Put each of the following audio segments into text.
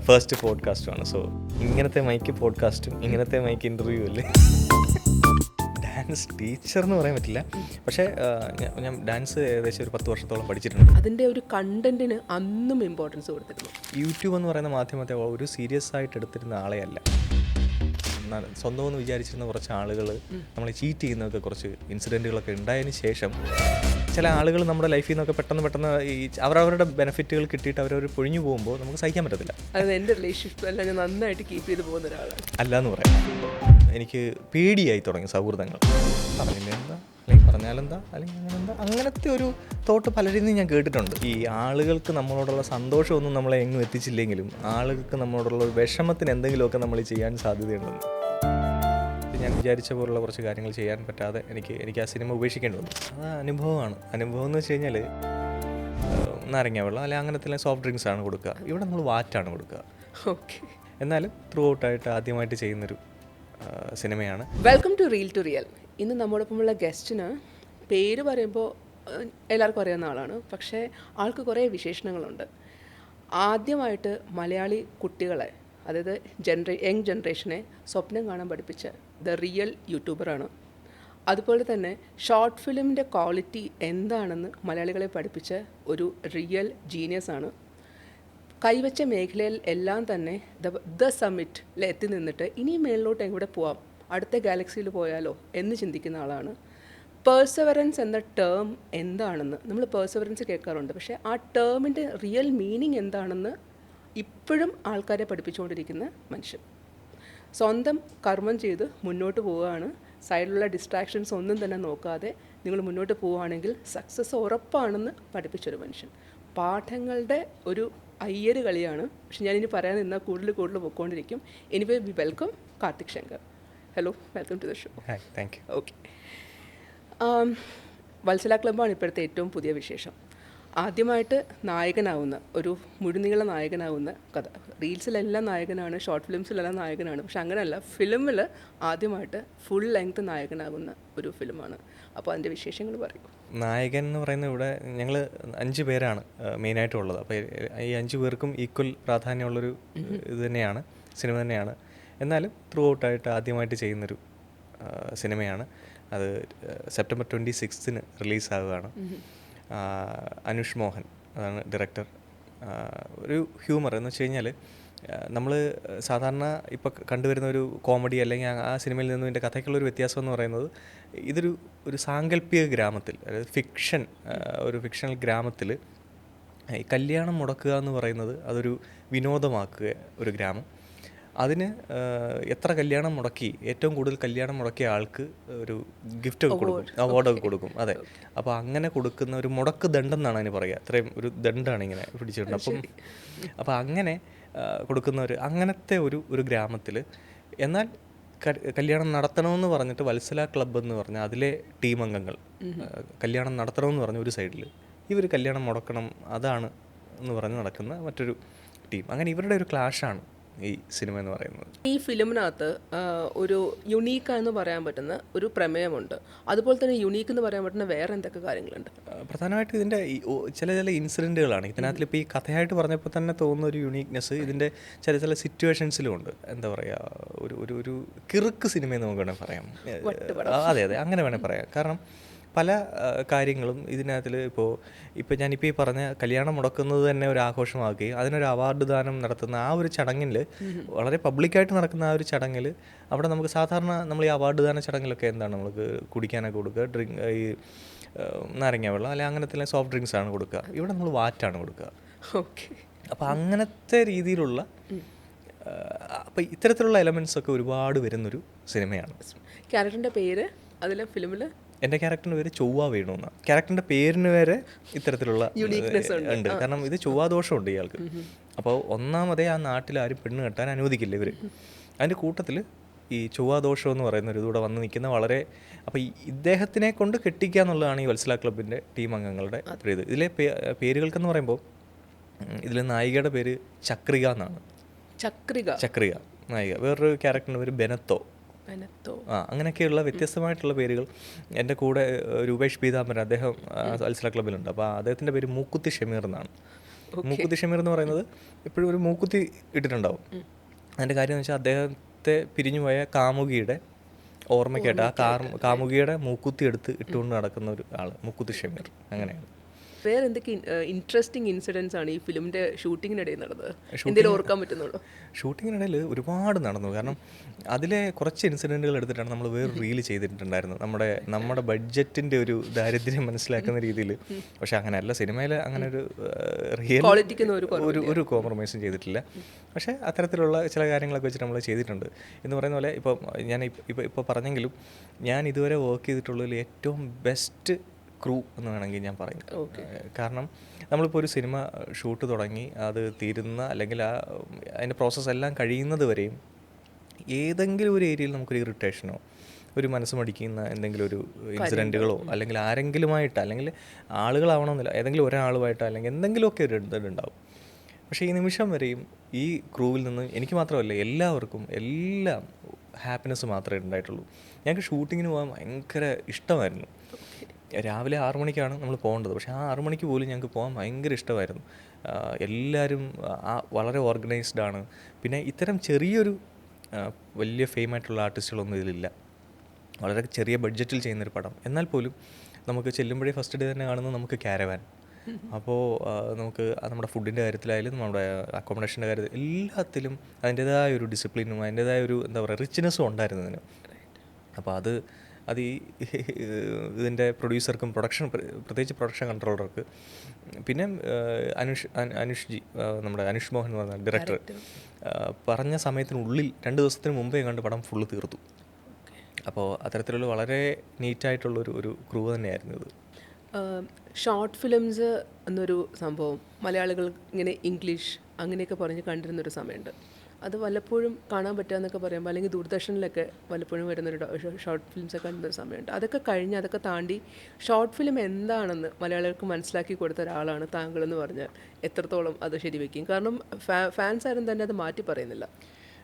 First പോഡ്കാസ്റ്റുമാണ് so ഇങ്ങനത്തെ mike പോഡ്കാസ്റ്റും ഇങ്ങനത്തെ മൈക്ക് ഇന്റർവ്യൂ അല്ലേ? ഡാൻസ് ടീച്ചർ എന്ന് പറയാൻ പറ്റില്ല. പക്ഷേ ഞാൻ- ഡാൻസ് ഏകദേശം ഒരു പത്ത് വർഷത്തോളം പഠിച്ചിട്ടുണ്ട്. അതിന്റെ ഒരു കണ്ടന്റിന് അന്നും ഇമ്പോർട്ടൻസ് കൊടുത്തിരുന്നു. യൂട്യൂബ് എന്ന് പറയുന്ന മാധ്യമത്തെ ഒരു സീരിയസ് ആയിട്ട് എടുത്തിരുന്ന ആളെയല്ല സ്വന്തമെന്ന് വിചാരിച്ചിരുന്ന കുറച്ച് ആളുകൾ നമ്മൾ ചീറ്റ് ചെയ്യുന്നതൊക്കെ കുറച്ച് ഇൻസിഡന്റുകളൊക്കെ ഉണ്ടായതിന് ശേഷം ചില ആളുകൾ നമ്മുടെ ലൈഫിൽ നിന്നൊക്കെ പെട്ടെന്ന് പെട്ടെന്ന് ഈ അവരവരുടെ ബെനിഫിറ്റുകൾ കിട്ടിയിട്ട് അവരവർ പൊഴിഞ്ഞു പോകുമ്പോൾ നമുക്ക് സഹിക്കാൻ പറ്റത്തില്ല. അത് എന്റെ റിലേഷൻഷിപ്പ് അല്ല ഞാൻ നന്നായിട്ട് കീപ്പ് ചെയ്ത് പോകുന്ന ഒരാളാണ്. അല്ല എന്ന് പറയാം. എനിക്ക് പേടിയായി തുടങ്ങി സൗഹൃദങ്ങൾ. പറഞ്ഞില്ലെന്താ? അല്ലെങ്കിൽ പറഞ്ഞാലെന്താ? അല്ലെങ്കിൽ അങ്ങനെ എന്താ അങ്ങനത്തെ ഒരു തോട്ട് പലരിൽ നിന്നും ഞാൻ കേട്ടിട്ടുണ്ട്. ഈ ആളുകൾക്ക് നമ്മളോടുള്ള സന്തോഷമൊന്നും നമ്മളെ എങ്ങും എത്തിച്ചില്ലെങ്കിലും ആളുകൾക്ക് നമ്മളോടുള്ള ഒരു വിഷമത്തിന് എന്തെങ്കിലുമൊക്കെ നമ്മൾ ചെയ്യാൻ സാധ്യതയുണ്ടെന്ന് വിചാരിച്ച പോലുള്ള കുറച്ച് കാര്യങ്ങൾ ചെയ്യാൻ പറ്റാതെ എനിക്ക് എനിക്ക് ആ സിനിമ ഉപേക്ഷിക്കേണ്ടി വന്നു. അത് അനുഭവമാണ്. അനുഭവം എന്ന് വെച്ച് കഴിഞ്ഞാൽ നാരങ്ങ വെള്ളം അല്ലെങ്കിൽ അങ്ങനത്തെ സോഫ്റ്റ് ഡ്രിങ്ക്സ് ആണ് കൊടുക്കുക. ഇവിടെ നമ്മൾ വാറ്റാണ് കൊടുക്കുക. ഓക്കെ എന്നാലും ത്രൂ ഔട്ടായിട്ട് ആദ്യമായിട്ട് ചെയ്യുന്നൊരു സിനിമയാണ്. Welcome to reel to real ഇന്ന് നമ്മോടൊപ്പമുള്ള ഗസ്റ്റിന് പേര് പറയുമ്പോൾ എല്ലാവർക്കും അറിയാവുന്ന ആളാണ്. പക്ഷേ ആൾക്ക് കുറേ വിശേഷണങ്ങളുണ്ട്. ആദ്യമായിട്ട് മലയാളി കുട്ടികളെ അതായത് ജനറേ യങ് ജനറേഷനെ സ്വപ്നം കാണാൻ പഠിപ്പിച്ച ദ റിയൽ യൂട്യൂബറാണ്. അതുപോലെ തന്നെ ഷോർട്ട് ഫിലിമിന്റെ ക്വാളിറ്റി എന്താണെന്ന് മലയാളികളെ പഠിപ്പിച്ച ഒരു റിയൽ ജീനിയസ് ആണ് കൈവച്ച മേഖലയിൽ എല്ലാം തന്നെ ദ ദ സമ്മിറ്റിൽ എത്തി നിന്നിട്ട് ഇനി മേളിലോട്ട് എവിടെ പോവാം? അടുത്ത ഗാലക്സിയിൽ പോയാലോ എന്ന് ചിന്തിക്കുന്ന ആളാണ്. പേഴ്സവറൻസ് എന്ന ടേം എന്താണെന്ന് നമ്മൾ പേഴ്സവറൻസ് കേൾക്കാറുണ്ട്. പക്ഷേ ആ ടേമിന്റെ റിയൽ മീനിങ് എന്താണെന്ന് ഇപ്പോഴും ആൾക്കാരെ പഠിപ്പിച്ചുകൊണ്ടിരിക്കുന്ന മനുഷ്യൻ. സ്വന്തം കർമ്മം ചെയ്ത് മുന്നോട്ട് പോവുകയാണ്. സൈഡിലുള്ള ഡിസ്ട്രാക്ഷൻസ് ഒന്നും തന്നെ നോക്കാതെ നിങ്ങൾ മുന്നോട്ട് പോവുകയാണെങ്കിൽ സക്സസ് ഉറപ്പാണെന്ന് പഠിപ്പിച്ചൊരു മനുഷ്യൻ. പാഠങ്ങളുടെ ഒരു അയ്യര് കളിയാണ്. പക്ഷെ ഞാനിനി പറയാൻ നിന്നാൽ കൂടുതൽ കൂടുതൽ പൊയ്ക്കൊണ്ടിരിക്കും anyway we welcome Karthik Shankar hello welcome to the show thank you okay Vatsala ക്ലബ്ബാണ് ഇപ്പോഴത്തെ ഏറ്റവും പുതിയ വിശേഷം. ആദ്യമായിട്ട് നായകനാവുന്ന ഒരു മുഴുനീള നായകനാവുന്ന കഥ. റീൽസിലെല്ലാം നായകനാണ് ഷോർട്ട് ഫിലിംസിലെല്ലാം നായകനാണ്. പക്ഷെ അങ്ങനെയല്ല ഫിലിമിൽ ആദ്യമായിട്ട് ഫുൾ ലെങ്ത് നായകനാകുന്ന ഒരു ഫിലിമാണ്. അപ്പോൾ അതിന്റെ വിശേഷങ്ങൾ പറയും. നായകൻ എന്ന് പറയുന്നത് ഇവിടെ ഞങ്ങൾ അഞ്ച് പേരാണ് മെയിനായിട്ടുള്ളത് അപ്പോൾ ഈ അഞ്ച് പേർക്കും ഈക്വൽ പ്രാധാന്യമുള്ളൊരു ഇത് തന്നെയാണ് സിനിമ തന്നെയാണ്. എന്നാലും ത്രൂ ഔട്ടായിട്ട് ആദ്യമായിട്ട് ചെയ്യുന്നൊരു സിനിമയാണ്. അത് സെപ്റ്റംബർ ട്വന്റി സിക്സ്തിന് റിലീസാവുകയാണ് അനുഷ് മോഹൻ അതാണ് ഡയറക്ടർ ഒരു ഹ്യൂമർ എന്ന് വെച്ച് കഴിഞ്ഞാൽ നമ്മൾ സാധാരണ ഇപ്പോൾ കണ്ടുവരുന്ന ഒരു കോമഡി അല്ലെങ്കിൽ ആ- സിനിമയിൽ നിന്നും ഇതിന്റെ കഥയ്ക്കുള്ളൊരു വ്യത്യാസം എന്ന് പറയുന്നത് ഇതൊരു ഒരു സാങ്കല്പിക ഗ്രാമത്തിൽ അതായത് ഫിക്ഷൻ ഒരു ഫിക്ഷണൽ ഗ്രാമത്തിൽ ഈ കല്യാണം മുടക്കുക എന്ന് പറയുന്നത് അതൊരു വിനോദമാക്കുക ഒരു ഗ്രാമം. അതിന് എത്ര കല്യാണം മുടക്കി ഏറ്റവും കൂടുതൽ കല്യാണം മുടക്കിയ ആൾക്ക് ഒരു ഗിഫ്റ്റ് ഒക്കെ കൊടുക്കും അവാർഡൊക്കെ കൊടുക്കും അതെ. അപ്പോൾ അങ്ങനെ കൊടുക്കുന്ന ഒരു മുടക്ക് ദണ്ഡെന്നാണ് അതിന് പറയുക. അത്രയും ഒരു ദണ്ഡാണ് ഇങ്ങനെ പിടിച്ചിട്ടുണ്ട് അപ്പം അപ്പോൾ അങ്ങനെ കൊടുക്കുന്ന ഒരു അങ്ങനത്തെ ഒരു ഒരു ഗ്രാമത്തിൽ എന്നാൽ കല്യാണം നടത്തണമെന്ന് പറഞ്ഞിട്ട് വത്സല ക്ലബ്ബ് എന്ന് പറഞ്ഞ അതിലെ ടീം അംഗങ്ങൾ കല്യാണം നടത്തണമെന്ന് പറഞ്ഞ ഒരു സൈഡിൽ ഇവർ കല്യാണം മുടക്കണം അതാണ് എന്ന് പറഞ്ഞ് നടക്കുന്ന മറ്റൊരു ടീം അങ്ങനെ ഇവരുടെ ഒരു ക്ലാഷാണ് ഈ സിനിമ എന്ന് പറയുന്നത്. ഈ ഫിലിമിനകത്ത് ഒരു യുണീക്ക് എന്ന് പറയാൻ പറ്റുന്ന ഒരു പ്രമേയമുണ്ട്. അതുപോലെ തന്നെ യുണീക്ക് എന്ന് പറയാൻ പറ്റുന്ന വേറെ എന്തൊക്കെ കാര്യങ്ങളുണ്ട്? പ്രധാനമായിട്ട് പ്രധാനമായിട്ടും ഇതിന്റെ ചില ചില ഇൻസിഡന്റുകളാണ് ഇതിനകത്ത് ഇപ്പോൾ ഈ കഥയായിട്ട് പറഞ്ഞപ്പോൾ തന്നെ തോന്നുന്ന ഒരു യുണീക്നെസ് ഇതിന്റെ ചില ചില സിറ്റുവേഷൻസിലും ഉണ്ട്. എന്താ പറയുക ഒരു ഒരു ഒരു കിറുക്ക് സിനിമയെന്ന് നമുക്ക് വേണമെങ്കിൽ പറയാം. അതെ അതെ അങ്ങനെ വേണമെങ്കിൽ പറയാം. കാരണം പല കാര്യങ്ങളും ഇതിനകത്തിൽ ഇപ്പോൾ ഇപ്പോൾ ഞാനിപ്പോൾ ഈ പറഞ്ഞ കല്യാണം മുടക്കുന്നത് തന്നെ ഒരു ആഘോഷമാക്കുകയും അതിനൊരു അവാർഡ് ദാനം നടത്തുന്ന ആ ഒരു ചടങ്ങിൽ വളരെ പബ്ലിക്കായിട്ട് നടക്കുന്ന ആ ഒരു ചടങ്ങിൽ അവിടെ നമുക്ക് സാധാരണ നമ്മൾ ഈ അവാർഡ് ദാന ചടങ്ങിലൊക്കെ എന്താണ് നമുക്ക് കുടിക്കാനൊക്കെ കൊടുക്കുക? ഡ്രിങ്ക് ഈ നാരങ്ങ വെള്ളം അല്ലെങ്കിൽ അങ്ങനത്തെ സോഫ്റ്റ് ഡ്രിങ്ക്സ് ആണ് കൊടുക്കുക. ഇവിടെ നമ്മൾ വാറ്റാണ് കൊടുക്കുക. ഓക്കെ. അപ്പോൾ അങ്ങനത്തെ രീതിയിലുള്ള അപ്പോൾ ഇത്തരത്തിലുള്ള എലമെൻസ് ഒക്കെ ഒരുപാട് വരുന്നൊരു സിനിമയാണ്. ക്യാരക്ടറിന്റെ പേര് അതിലെ ഫിലിമിൽ എന്റെ ക്യാരക്ടറിന് പേര് ചൊവ്വ വേണു എന്നാണ് ക്യാരക്ടറിന്റെ പേരിന് വരെ ഇത്തരത്തിലുള്ള ഉണ്ട്. കാരണം ഇത് ചൊവ്വാ ദോഷമുണ്ട് ഇയാൾക്ക്. അപ്പോൾ ഒന്നാമതേ ആ നാട്ടിൽ ആരും പെണ്ണ് കെട്ടാൻ അനുവദിക്കില്ല ഇവർ അതിന്റെ കൂട്ടത്തിൽ ഈ ചൊവ്വാ ദോഷം എന്ന് പറയുന്ന ഒരു ഇതൂടെ വന്ന് നിൽക്കുന്ന വളരെ അപ്പോൾ ഇദ്ദേഹത്തിനെ കൊണ്ട് കെട്ടിക്കുക എന്നുള്ളതാണ് ഈ വത്സല ക്ലബിന്റെ ടീം അംഗങ്ങളുടെ ഒരു ഇത്. ഇതിലെ പേരുകൾക്കെന്ന് പറയുമ്പോൾ ഇതിൽ നായികയുടെ പേര് ചക്രിക എന്നാണ്. ചക്രിക. ചക്രിക നായിക. വേറൊരു ക്യാരക്ടറിന്റെ പേര് ബെനത്തോ. ആ അങ്ങനെയൊക്കെയുള്ള വ്യത്യസ്തമായിട്ടുള്ള പേരുകൾ. എന്റെ കൂടെ രൂപേഷ് പീതാംബരൻ അദ്ദേഹം അൽസല ക്ലബിലുണ്ട് അപ്പോൾ അദ്ദേഹത്തിന്റെ പേര് മൂക്കുത്തി ഷമീർ എന്നാണ്. മൂക്കുത്തി ഷമീർ എന്ന് പറയുന്നത് എപ്പോഴും ഒരു മൂക്കുത്തി ഇട്ടിട്ടുണ്ടാവും. അതിന്റെ കാര്യം എന്ന് വെച്ചാൽ അദ്ദേഹത്തെ പിരിഞ്ഞുപോയ കാമുകിയുടെ ഓർമ്മയ്ക്കായിട്ട് ആ കാർ കാമുകിയുടെ മൂക്കുത്തി എടുത്ത് ഇട്ടുകൊണ്ട് നടക്കുന്ന ഒരു ആൾ മൂക്കുത്തി ഷമീർ. അങ്ങനെയാണ്. വേറെ എന്തൊക്കെ ഇൻട്രസ്റ്റിംഗ് ഇൻസിഡൻസ് ആണ് ഈ ഫിലിമിന്റെ ഷൂട്ടിങ്ങിനിടയിൽ നടന്നത്? എന്തെങ്കിലും ഓർക്കാൻ പറ്റുന്നുള്ളൂ ഷൂട്ടിങ്ങിനിടയിൽ ഒരുപാട് നടന്നു. കാരണം അതിലെ കുറച്ച് ഇൻസിഡന്റുകൾ എടുത്തിട്ടാണ് നമ്മൾ വേറെ റീൽ ചെയ്തിട്ടുണ്ടായിരുന്നത്. നമ്മുടെ നമ്മുടെ ബഡ്ജറ്റിന്റെ ഒരു ദാരിദ്ര്യം മനസ്സിലാക്കുന്ന രീതിയിൽ. പക്ഷേ അങ്ങനെയല്ല. സിനിമയിൽ അങ്ങനെ ഒരു റിയൽ ഒരു ഒരു കോംപ്രമൈസും ചെയ്തിട്ടില്ല. പക്ഷേ അത്തരത്തിലുള്ള ചില കാര്യങ്ങളൊക്കെ വെച്ചിട്ട് നമ്മൾ ചെയ്തിട്ടുണ്ട്. എന്ന് പറയുന്ന പോലെ ഇപ്പോൾ ഞാൻ ഇപ്പോൾ ഇപ്പോൾ പറഞ്ഞെങ്കിലും ഞാൻ ഇതുവരെ വർക്ക് ചെയ്തിട്ടുള്ളതിൽ ഏറ്റവും ബെസ്റ്റ് ക്രൂ എന്ന് വേണമെങ്കിൽ ഞാൻ പറയും. ഏഹ് കാരണം നമ്മളിപ്പോൾ ഒരു സിനിമ ഷൂട്ട് തുടങ്ങി അത് തീരുന്ന അല്ലെങ്കിൽ ആ അതിന്റെ പ്രോസസ്സ് എല്ലാം കഴിയുന്നത് വരെയും ഏതെങ്കിലും ഒരു ഏരിയയിൽ നമുക്കൊരു ഇറിറ്റേഷനോ ഒരു മനസ്സ് മടിക്കുന്ന എന്തെങ്കിലും ഒരു ഇൻസിഡന്റുകളോ അല്ലെങ്കിൽ ആരെങ്കിലുമായിട്ട് അല്ലെങ്കിൽ ആളുകളാവണമെന്നില്ല ഏതെങ്കിലും ഒരാളുമായിട്ടോ അല്ലെങ്കിൽ എന്തെങ്കിലുമൊക്കെ ഒരു ഇതുണ്ടാവും പക്ഷേ ഈ നിമിഷം വരെയും ഈ ക്രൂവിൽ നിന്ന് എനിക്ക് മാത്രമല്ല എല്ലാവർക്കും എല്ലാം ഹാപ്പിനെസ് മാത്രമേ ഉണ്ടായിട്ടുള്ളൂ. ഞങ്ങൾക്ക് ഷൂട്ടിങ്ങിന് പോകാൻ ഭയങ്കര ഇഷ്ടമായിരുന്നു. രാവിലെ ആറു മണിക്കാണ് നമ്മൾ പോകേണ്ടത്. പക്ഷേ ആ ആറു മണിക്ക് പോലും ഞങ്ങൾക്ക് പോകാൻ ഭയങ്കര ഇഷ്ടമായിരുന്നു. എല്ലാവരും ആ വളരെ ഓർഗനൈസ്ഡ് ആണ്. പിന്നെ ഇത്തരം ചെറിയൊരു വലിയ ഫെയിം ആയിട്ടുള്ള ആർട്ടിസ്റ്റുകളൊന്നും ഇതിലില്ല. വളരെ ചെറിയ ബഡ്ജറ്റിൽ ചെയ്യുന്നൊരു പടം. എന്നാൽ പോലും നമുക്ക് ചെല്ലുമ്പോഴേ ഫസ്റ്റ് ഡേ തന്നെ കാണുന്നത് നമുക്ക് ക്യാരവാൻ അപ്പോൾ നമുക്ക് നമ്മുടെ ഫുഡിന്റെ കാര്യത്തിലായാലും നമ്മുടെ അക്കോമഡേഷന്റെ കാര്യത്തിൽ എല്ലാത്തിലും അതിന്റേതായ ഒരു ഡിസിപ്ലിനും അതിന്റേതായ ഒരു എന്താ പറയുക റിച്ച്നെസ്സും ഉണ്ടായിരുന്നതിന് അപ്പോൾ അത് അത് ഈ ഇതിന്റെ പ്രൊഡ്യൂസർക്കും പ്രൊഡക്ഷൻ പ്രത്യേകിച്ച് പ്രൊഡക്ഷൻ കൺട്രോളർക്ക്. പിന്നെ അനുഷ് അനുഷ് ജി നമ്മുടെ അനുഷ് മോഹൻ എന്ന് പറഞ്ഞ ഡയറക്ടർ പറഞ്ഞ സമയത്തിനുള്ളിൽ രണ്ട് ദിവസത്തിന് മുമ്പേ കണ്ട് പടം ഫുള്ള് തീർത്തു. അപ്പോൾ അത്തരത്തിലുള്ള വളരെ നീറ്റായിട്ടുള്ളൊരു ഒരു ക്രൂ തന്നെയായിരുന്നു ഇത്. ഷോർട്ട് ഫിലിംസ് എന്നൊരു സംഭവം. മലയാളികൾ ഇങ്ങനെ ഇംഗ്ലീഷ് അങ്ങനെയൊക്കെ പറഞ്ഞ് കണ്ടിരുന്നൊരു സമയമുണ്ട്. അത് വല്ലപ്പോഴും കാണാൻ പറ്റുക പറയുമ്പോൾ അല്ലെങ്കിൽ ദൂരദർശനിലൊക്കെ വല്ലപ്പോഴും വരുന്നൊരു ഷോർട്ട് ഫിലിംസ് ഒക്കെ കണ്ടുന്ന സമയമുണ്ട്. അതൊക്കെ കഴിഞ്ഞ് അതൊക്കെ താണ്ടി ഷോർട്ട് ഫിലിം എന്താണെന്ന് മലയാളികൾക്ക് മനസ്സിലാക്കി കൊടുത്ത ഒരാളാണ് താങ്കളെന്ന് പറഞ്ഞാൽ എത്രത്തോളം അത് ശരിവെക്കും. കാരണം ഫാൻസ് ആരും തന്നെ അത് മാറ്റി പറയുന്നില്ല.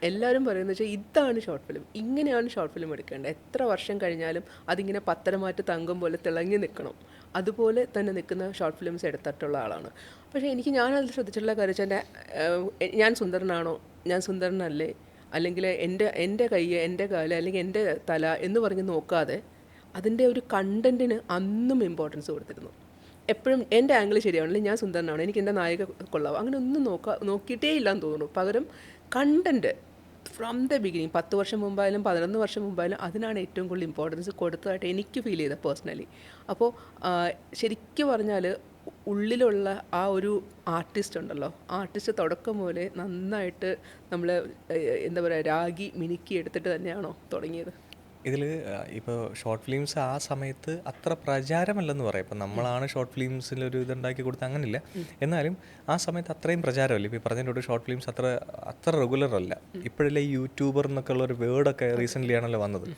എല്ലാവരും പറയുന്നത് വെച്ചാൽ ഇതാണ് ഷോർട്ട് ഫിലിം. ഇങ്ങനെയാണ് ഷോർട്ട് ഫിലിം എടുക്കേണ്ടത്. എത്ര വർഷം കഴിഞ്ഞാലും അതിങ്ങനെ പത്തരമാറ്റ് തങ്കം പോലെ തിളങ്ങി നിൽക്കണം. അതുപോലെ തന്നെ നിൽക്കുന്ന ഷോർട്ട് ഫിലിംസ് എടുത്തിട്ടുള്ള ആളാണ്. പക്ഷേ എനിക്ക് ഞാനത് ശ്രദ്ധിച്ചിട്ടുള്ള കാര്യം വെച്ചാൽ എന്റെ ഞാൻ സുന്ദരനാണോ? ഞാൻ സുന്ദരനല്ലേ? അല്ലെങ്കിൽ എന്റെ എന്റെ കൈ എന്റെ കാൽ അല്ലെങ്കിൽ എന്റെ തല എന്ന് പറഞ്ഞ് നോക്കാതെ അതിന്റെ ഒരു കണ്ടന്റിന് അന്നും ഇമ്പോർട്ടൻസ് കൊടുത്തിരുന്നു. എപ്പോഴും എന്റെ ആംഗിൾ ശരിയാണല്ലേ ഞാൻ സുന്ദരനാണ് എനിക്ക് എന്റെ നായിക കൊള്ളാവും. അങ്ങനെ ഒന്നും നോക്കാ നോക്കിയിട്ടേ ഇല്ലാന്ന് തോന്നുന്നു. പകരം കണ്ടന്റ് ഫ്രം ദ ബിഗിനിങ് പത്ത് വർഷം മുമ്പായാലും പതിനൊന്ന് വർഷം മുമ്പായാലും അതിനാണ് ഏറ്റവും കൂടുതൽ ഇമ്പോർട്ടൻസ് കൊടുത്തതായിട്ട് എനിക്ക് ഫീൽ ചെയ്തത് പേഴ്സണലി അപ്പോൾ ശരിക്കും പറഞ്ഞാൽ ഉള്ളിലുള്ള ആ ഒരു ആർട്ടിസ്റ്റ് ഉണ്ടല്ലോ ആർട്ടിസ്റ്റ് തുടക്കം പോലെ നന്നായിട്ട് നമ്മൾ എന്താ പറയുക രാഗി മിനുക്കി എടുത്തിട്ട് തന്നെയാണോ തുടങ്ങിയത്? ഇതിൽ ഇപ്പോൾ ഷോർട്ട് ഫിലിംസ് ആ സമയത്ത് അത്ര പ്രചാരമല്ലെന്ന് പറയാം. ഇപ്പം നമ്മളാണ് ഷോർട്ട് ഫിലിംസിൽ ഒരു ഇതുണ്ടാക്കി കൊടുത്ത അങ്ങനെയില്ല. എന്നാലും ആ സമയത്ത് അത്രയും പ്രചാരമല്ല. ഇപ്പോൾ പറഞ്ഞതിന്റെ ഷോർട്ട് ഫിലിംസ് അത്ര അത്ര റെഗുലർ അല്ല. ഇപ്പോഴല്ലേ യൂട്യൂബർ എന്നൊക്കെ ഉള്ള ഒരു വേർഡൊക്കെ റീസെന്റ്ലി ആണല്ലോ വന്നത്.